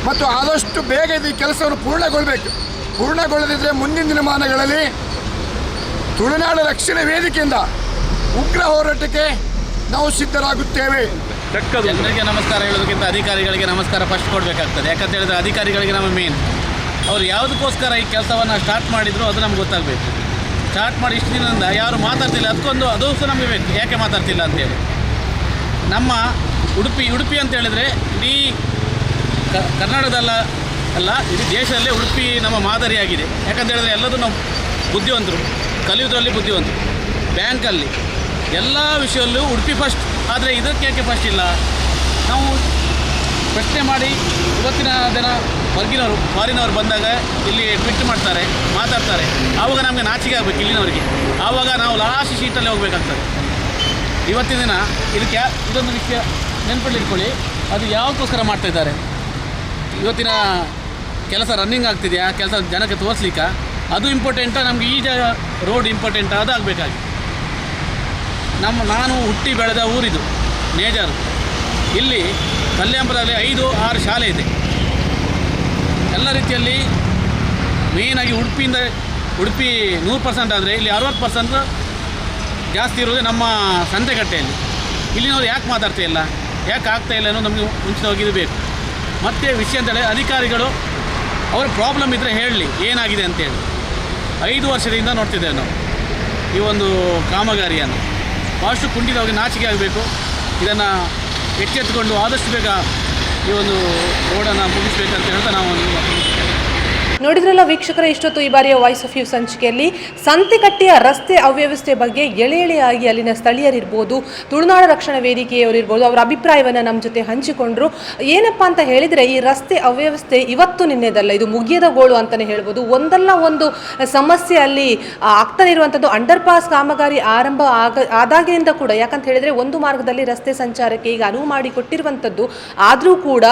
ಮತ್ತು ಆದಷ್ಟು ಬೇಗ ಇದು ಈ ಕೆಲಸವನ್ನು ಪೂರ್ಣಗೊಳ್ಳಬೇಕು ಪೂರ್ಣಗೊಳ್ಳದಿದ್ದರೆ ಮುಂದಿನ ದಿನಮಾನಗಳಲ್ಲಿ ತುಳುನಾಡು ರಕ್ಷಣೆ ವೇದಿಕೆಯಿಂದ ಉಗ್ರ ಹೋರಾಟಕ್ಕೆ ನಾವು ಸಿದ್ಧರಾಗುತ್ತೇವೆ. ಜನರಿಗೆ ನಮಸ್ಕಾರ ಹೇಳೋದಕ್ಕಿಂತ ಅಧಿಕಾರಿಗಳಿಗೆ ನಮಸ್ಕಾರ ಫಸ್ಟ್ ಕೊಡಬೇಕಾಗ್ತದೆ. ಯಾಕಂತ ಹೇಳಿದ್ರೆ ಅಧಿಕಾರಿಗಳಿಗೆ ನಮ್ಮ ಮೇನ್ ಅವ್ರು ಯಾವುದಕ್ಕೋಸ್ಕರ ಈ ಕೆಲಸವನ್ನು ಸ್ಟಾರ್ಟ್ ಮಾಡಿದ್ರು ಅದು ನಮ್ಗೆ ಗೊತ್ತಾಗಬೇಕು. ಸ್ಟಾರ್ಟ್ ಮಾಡಿ ಇಷ್ಟು ದಿನದಿಂದ ಯಾರು ಮಾತಾಡ್ತಿಲ್ಲ ಅದಕ್ಕೊಂದು ಅದು ಸಹ ನಮಗೆ ಬೇಕು. ಯಾಕೆ ಮಾತಾಡ್ತಿಲ್ಲ ಅಂತೇಳಿ ನಮ್ಮ ಉಡುಪಿ ಉಡುಪಿ ಅಂತ ಹೇಳಿದರೆ ಇಡೀ ಕರ್ನಾಟಕದಲ್ಲ ಅಲ್ಲ, ಇಡೀ ದೇಶದಲ್ಲೇ ಉಡುಪಿ ನಮ್ಮ ಮಾದರಿಯಾಗಿದೆ. ಯಾಕಂತ ಹೇಳಿದ್ರೆ ಎಲ್ಲದೂ ನಾವು ಬುದ್ಧಿವಂತರು ಕಲಿಯುವುದರಲ್ಲಿ ಬುದ್ಧಿವಂತರು. ಬ್ಯಾಂಕಲ್ಲಿ ಎಲ್ಲ ವಿಷಯದಲ್ಲೂ ಉಡುಪಿ ಫಸ್ಟ್ ಆದರೆ ಇದಕ್ಕೆ ಯಾಕೆ ಫಸ್ಟ್ ಇಲ್ಲ? ನಾವು ಪ್ರಶ್ನೆ ಮಾಡಿ ಇವತ್ತಿನ ದಿನ ಹೊರಗಿನವರು ಫಾರಿನವರು ಬಂದಾಗ ಇಲ್ಲಿ ಟ್ವಿಟ್ ಮಾಡ್ತಾರೆ, ಮಾತಾಡ್ತಾರೆ. ಆವಾಗ ನಮಗೆ ನಾಚಿಕೆ ಆಗಬೇಕು ಇಲ್ಲಿನವರಿಗೆ. ಆವಾಗ ನಾವು ಲಾಸ್ಟ್ ಶೀಟಲ್ಲಿ ಹೋಗಬೇಕಾಗ್ತದೆ. ಇವತ್ತಿನ ದಿನ ಇದಕ್ಕೆ ಇದೊಂದು ವಿಷಯ ನೆನ್ಪಿಟ್ಲಿಟ್ಕೊಳ್ಳಿ ಅದು ಯಾವಕ್ಕೋಸ್ಕರ ಮಾಡ್ತಾ ಇದ್ದಾರೆ? ಇವತ್ತಿನ ಕೆಲಸ ರನ್ನಿಂಗ್ ಆಗ್ತಿದೆಯಾ? ಕೆಲಸ ಜನಕ್ಕೆ ತೋರಿಸ್ಲಿಕ್ಕೆ? ಅದು ಇಂಪಾರ್ಟೆಂಟಾ ನಮಗೆ ಈ ಜಾಗ ರೋಡ್ ಇಂಪಾರ್ಟೆಂಟಾ ಅದು ಆಗಬೇಕಾಗಿ ನಮ್ಮ, ನಾನು ಹುಟ್ಟಿ ಬೆಳೆದ ಊರಿದು ನೇಜರ್ ಇಲ್ಲಿ ಕಲ್ಯಾಣಪುರದಲ್ಲಿ ಐದು, ಆರು ಶಾಲೆ ಇದೆ. ಎಲ್ಲ ರೀತಿಯಲ್ಲಿ ಮೇಯ್ನಾಗಿ ಉಡುಪಿಯಿಂದ, ಉಡುಪಿ ನೂರು ಪರ್ಸೆಂಟ್ ಆದರೆ ಇಲ್ಲಿ ಅರವತ್ತು ಪರ್ಸೆಂಟ್ ಜಾಸ್ತಿ ಇರೋದು ನಮ್ಮ ಸಂತೆಕಟ್ಟೆಯಲ್ಲಿ. ಇಲ್ಲಿನವ್ರು ಯಾಕೆ ಮಾತಾಡ್ತಾ ಇಲ್ಲ? ಯಾಕೆ ಆಗ್ತಾ ಇಲ್ಲ ಅನ್ನೋದು ನಮಗೆ ಮುಂಚಿತವಾಗಿ ಬೇಕು. ಮತ್ತು ವಿಷಯ ಅಂತೇಳಿ ಅಧಿಕಾರಿಗಳು ಅವರ ಪ್ರಾಬ್ಲಮ್ ಇದ್ದರೆ ಹೇಳಲಿ ಏನಾಗಿದೆ ಅಂತೇಳಿ. ಐದು ವರ್ಷದಿಂದ ನೋಡ್ತಿದ್ದೇವೆ ನಾವು ಈ ಒಂದು ಕಾಮಗಾರಿಯನ್ನು. ಭಾಳಷ್ಟು ಕುಂಠಿತವಾಗಿ ನಾಚಿಕೆ ಆಗಬೇಕು. ಇದನ್ನು ಎಚ್ಚೆತ್ತುಕೊಂಡು ಆದಷ್ಟು ಬೇಗ ಈ ಒಂದು ರೋಡನ್ನು ಮುಗಿಸ್ಬೇಕಂತ ಹೇಳ್ತಾ ನಾವು ನೋಡಿದ್ರಲ್ಲ ವೀಕ್ಷಕರ, ಇಷ್ಟೊತ್ತು ಈ ಬಾರಿಯ ವಾಯ್ಸ್ ಆಫ್ ಯೂ ಸಂಚಿಕೆಯಲ್ಲಿ ಸಂತೆಕಟ್ಟೆಯ ರಸ್ತೆ ಅವ್ಯವಸ್ಥೆ ಬಗ್ಗೆ ಎಳೆ ಎಳೆಯಾಗಿ ಅಲ್ಲಿನ ಸ್ಥಳೀಯರಿರ್ಬೋದು, ತುಳುನಾಡ ರಕ್ಷಣಾ ವೇದಿಕೆಯವರಿರ್ಬೋದು, ಅವರ ಅಭಿಪ್ರಾಯವನ್ನು ನಮ್ಮ ಜೊತೆ ಹಂಚಿಕೊಂಡ್ರು. ಏನಪ್ಪ ಅಂತ ಹೇಳಿದರೆ, ಈ ರಸ್ತೆ ಅವ್ಯವಸ್ಥೆ ಇವತ್ತು ನಿನ್ನೆದಲ್ಲ, ಇದು ಮುಗಿಯದ ಗೋಳು ಅಂತಲೇ ಹೇಳ್ಬೋದು. ಒಂದಲ್ಲ ಒಂದು ಸಮಸ್ಯೆ ಅಲ್ಲಿ ಆಗ್ತಾನೆ ಇರುವಂಥದ್ದು ಅಂಡರ್ ಪಾಸ್ ಕಾಮಗಾರಿ ಆರಂಭ ಆಗ, ಆದಾಗಿನಿಂದ ಕೂಡ. ಯಾಕಂತ ಹೇಳಿದರೆ, ಒಂದು ಮಾರ್ಗದಲ್ಲಿ ರಸ್ತೆ ಸಂಚಾರಕ್ಕೆ ಈಗ ಅನುವು ಮಾಡಿಕೊಟ್ಟಿರುವಂಥದ್ದು ಆದರೂ ಕೂಡ,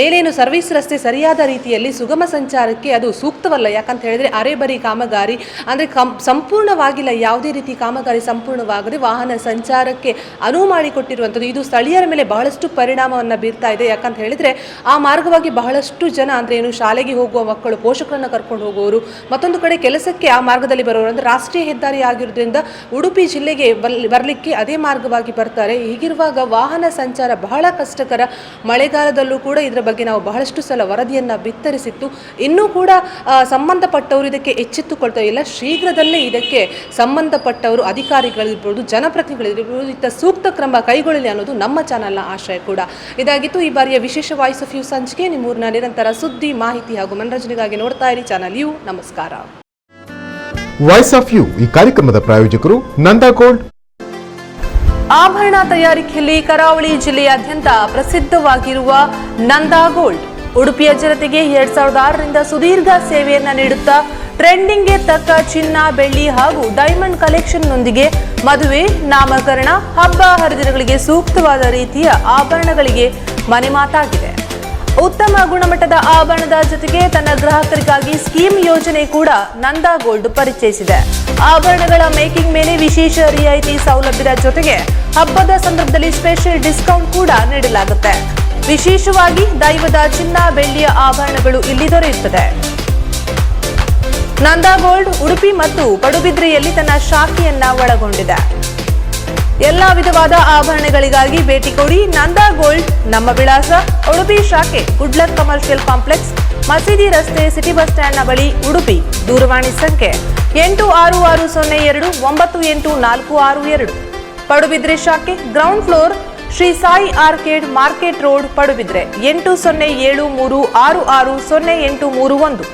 ಮೇಲೇನು ಸರ್ವಿಸ್ ರಸ್ತೆ ಸರಿಯಾದ ರೀತಿಯಲ್ಲಿ ಸುಗಮ ಸಂಚಾರಕ್ಕೆ ಅದು ಸೂಕ್ತವಲ್ಲ. ಯಾಕಂತ ಹೇಳಿದ್ರೆ ಅರೆಬರಿ ಕಾಮಗಾರಿ ಅಂದರೆ ಕಂ, ಸಂಪೂರ್ಣವಾಗಿಲ್ಲ. ಯಾವುದೇ ರೀತಿ ಕಾಮಗಾರಿ ಸಂಪೂರ್ಣವಾಗದೆ ವಾಹನ ಸಂಚಾರಕ್ಕೆ ಅನುವು ಮಾಡಿಕೊಟ್ಟಿರುವಂಥದ್ದು. ಇದು ಸ್ಥಳೀಯರ ಮೇಲೆ ಬಹಳಷ್ಟು ಪರಿಣಾಮವನ್ನು ಬೀರ್ತಾ ಇದೆ. ಯಾಕಂತ ಹೇಳಿದ್ರೆ ಆ ಮಾರ್ಗವಾಗಿ ಬಹಳಷ್ಟು ಜನ ಅಂದರೆ ಏನು ಶಾಲೆಗೆ ಹೋಗುವ ಮಕ್ಕಳು, ಪೋಷಕರನ್ನು ಕರ್ಕೊಂಡು ಹೋಗುವವರು, ಮತ್ತೊಂದು ಕಡೆ ಕೆಲಸಕ್ಕೆ ಆ ಮಾರ್ಗದಲ್ಲಿ ಬರುವವರು ಅಂದರೆ ರಾಷ್ಟ್ರೀಯ ಹೆದ್ದಾರಿ ಆಗಿರೋದ್ರಿಂದ ಉಡುಪಿ ಜಿಲ್ಲೆಗೆ ಬರಲಿಕ್ಕೆ ಅದೇ ಮಾರ್ಗವಾಗಿ ಬರ್ತಾರೆ. ಹೀಗಿರುವಾಗ ವಾಹನ ಸಂಚಾರ ಬಹಳ ಕಷ್ಟಕರ ಮಳೆಗಾಲದಲ್ಲೂ ಕೂಡ ಇದರ ಬಗ್ಗೆ ನಾವು ಬಹಳಷ್ಟು ಸಲ ವರದಿಯನ್ನು ಬಿತ್ತರಿಸಿತ್ತು. ಇನ್ನೂ ಕೂಡ ಸಂಬಂಧಪಟ್ಟವರು ಇದಕ್ಕೆ ಎಚ್ಚೆತ್ತುಕೊಳ್ತಾ ಇಲ್ಲ. ಶೀಘ್ರದಲ್ಲೇ ಇದಕ್ಕೆ ಸಂಬಂಧಪಟ್ಟವರು ಅಧಿಕಾರಿಗಳಿರ್ಬೋದು ಜನಪ್ರತಿನಿಧಿಗಳಿರ್ಬೋದು ಇತ್ತ ಸೂಕ್ತ ಕ್ರಮ ಕೈಗೊಳ್ಳಲಿ ಅನ್ನೋದು ನಮ್ಮ ಚಾನಲ್ನ ಆಶಯ ಕೂಡ. ಇದಾಗಿತ್ತು ಈ ಬಾರಿಯ ವಿಶೇಷ ವಾಯ್ಸ್ ಆಫ್ ಯು ಸಂಚಿಕೆ. ನಿಮ್ಮೂರಿನ ನಿರಂತರ ಸುದ್ದಿ ಮಾಹಿತಿ ಹಾಗೂ ಮನರಂಜನೆಗಾಗಿ ನೋಡ್ತಾ ಇರಿ ಚಾನಲ್ ಯು. ನಮಸ್ಕಾರ. ವಾಯ್ಸ್ ಆಫ್ ಯು ಈ ಕಾರ್ಯಕ್ರಮದ ಪ್ರಾಯೋಜಕರು ನಂದಾ ಗೋಲ್ಡ್ ಆಭರಣ ತಯಾರಿಕೆಯಲ್ಲಿ ಕರಾವಳಿ ಜಿಲ್ಲೆಯಾದ್ಯಂತ ಪ್ರಸಿದ್ಧವಾಗಿರುವ ನಂದಾ ಗೋಲ್ಡ್ ಉಡುಪಿಯ ಜನತೆಗೆ ಎರಡ್ ಸಾವಿರದ ಆರರಿಂದ ಸುದೀರ್ಘ ಸೇವೆಯನ್ನ ನೀಡುತ್ತಾ ಟ್ರೆಂಡಿಂಗ್ಗೆ ತಕ್ಕ ಚಿನ್ನ, ಬೆಳ್ಳಿ ಹಾಗೂ ಡೈಮಂಡ್ ಕಲೆಕ್ಷನ್ನೊಂದಿಗೆ ಮದುವೆ, ನಾಮಕರಣ, ಹಬ್ಬ ಹರಿದಿನಗಳಿಗೆ ಸೂಕ್ತವಾದ ರೀತಿಯ ಆಭರಣಗಳಿಗೆ ಮನೆ ಮಾತಾಗಿದೆ. ಉತ್ತಮ ಗುಣಮಟ್ಟದ ಆಭರಣದ ಜೊತೆಗೆ ತನ್ನ ಗ್ರಾಹಕರಿಗಾಗಿ ಸ್ಕೀಮ್ ಯೋಜನೆ ಕೂಡ ನಂದಾ ಗೋಲ್ಡ್ ಪರಿಚಯಿಸಿದೆ. ಆಭರಣಗಳ ಮೇಕಿಂಗ್ ಮೇಲೆ ವಿಶೇಷ ರಿಯಾಯಿತಿ ಸೌಲಭ್ಯದ ಜೊತೆಗೆ ಹಬ್ಬದ ಸಂದರ್ಭದಲ್ಲಿ ಸ್ಪೆಷಲ್ ಡಿಸ್ಕೌಂಟ್ ಕೂಡ ನೀಡಲಾಗುತ್ತೆ. ವಿಶೇಷವಾಗಿ ದೈವದ ಚಿನ್ನ, ಬೆಳ್ಳಿಯ ಆಭರಣಗಳು ಇಲ್ಲಿ ದೊರೆಯುತ್ತದೆ. ನಂದಾ ಗೋಲ್ಡ್, ಉಡುಪಿ ಮತ್ತು ಪಡುಬಿದ್ರೆಯಲ್ಲಿ ತನ್ನ ಶಾಖೆಯನ್ನ ಒಳಗೊಂಡಿದೆ. ಎಲ್ಲಾ ವಿಧವಾದ ಆಭರಣಗಳಿಗಾಗಿ ಭೇಟಿ ಕೊಡಿ ನಂದಾ ಗೋಲ್ಡ್, ನಮ್ಮ ವಿಳಾಸ ಉಡುಪಿ ಶಾಖೆ, ಗುಡ್ಲಕ್ ಕಮರ್ಷಿಯಲ್ ಕಾಂಪ್ಲೆಕ್ಸ್, ಮಸೀದಿ ರಸ್ತೆ, ಸಿಟಿ ಬಸ್ ಸ್ಟ್ಯಾಂಡ್ನ ಬಳಿ, ಉಡುಪಿ, ದೂರವಾಣಿ ಸಂಖ್ಯೆ ಎಂಟು ಆರು ಆರು ಸೊನ್ನೆ ಎರಡು ಒಂಬತ್ತು ಎಂಟು ನಾಲ್ಕು ಆರು ಎರಡು. ಪಡುಬಿದ್ರೆ ಶಾಖೆ, ground floor Shri Sai arcade market road Padubidri ಎಂಟು ಸೊನ್ನೆ ಏಳು ಮೂರು ಆರು ಆರು ಸೊನ್ನೆ ಎಂಟು ಮೂರು ಒಂದು.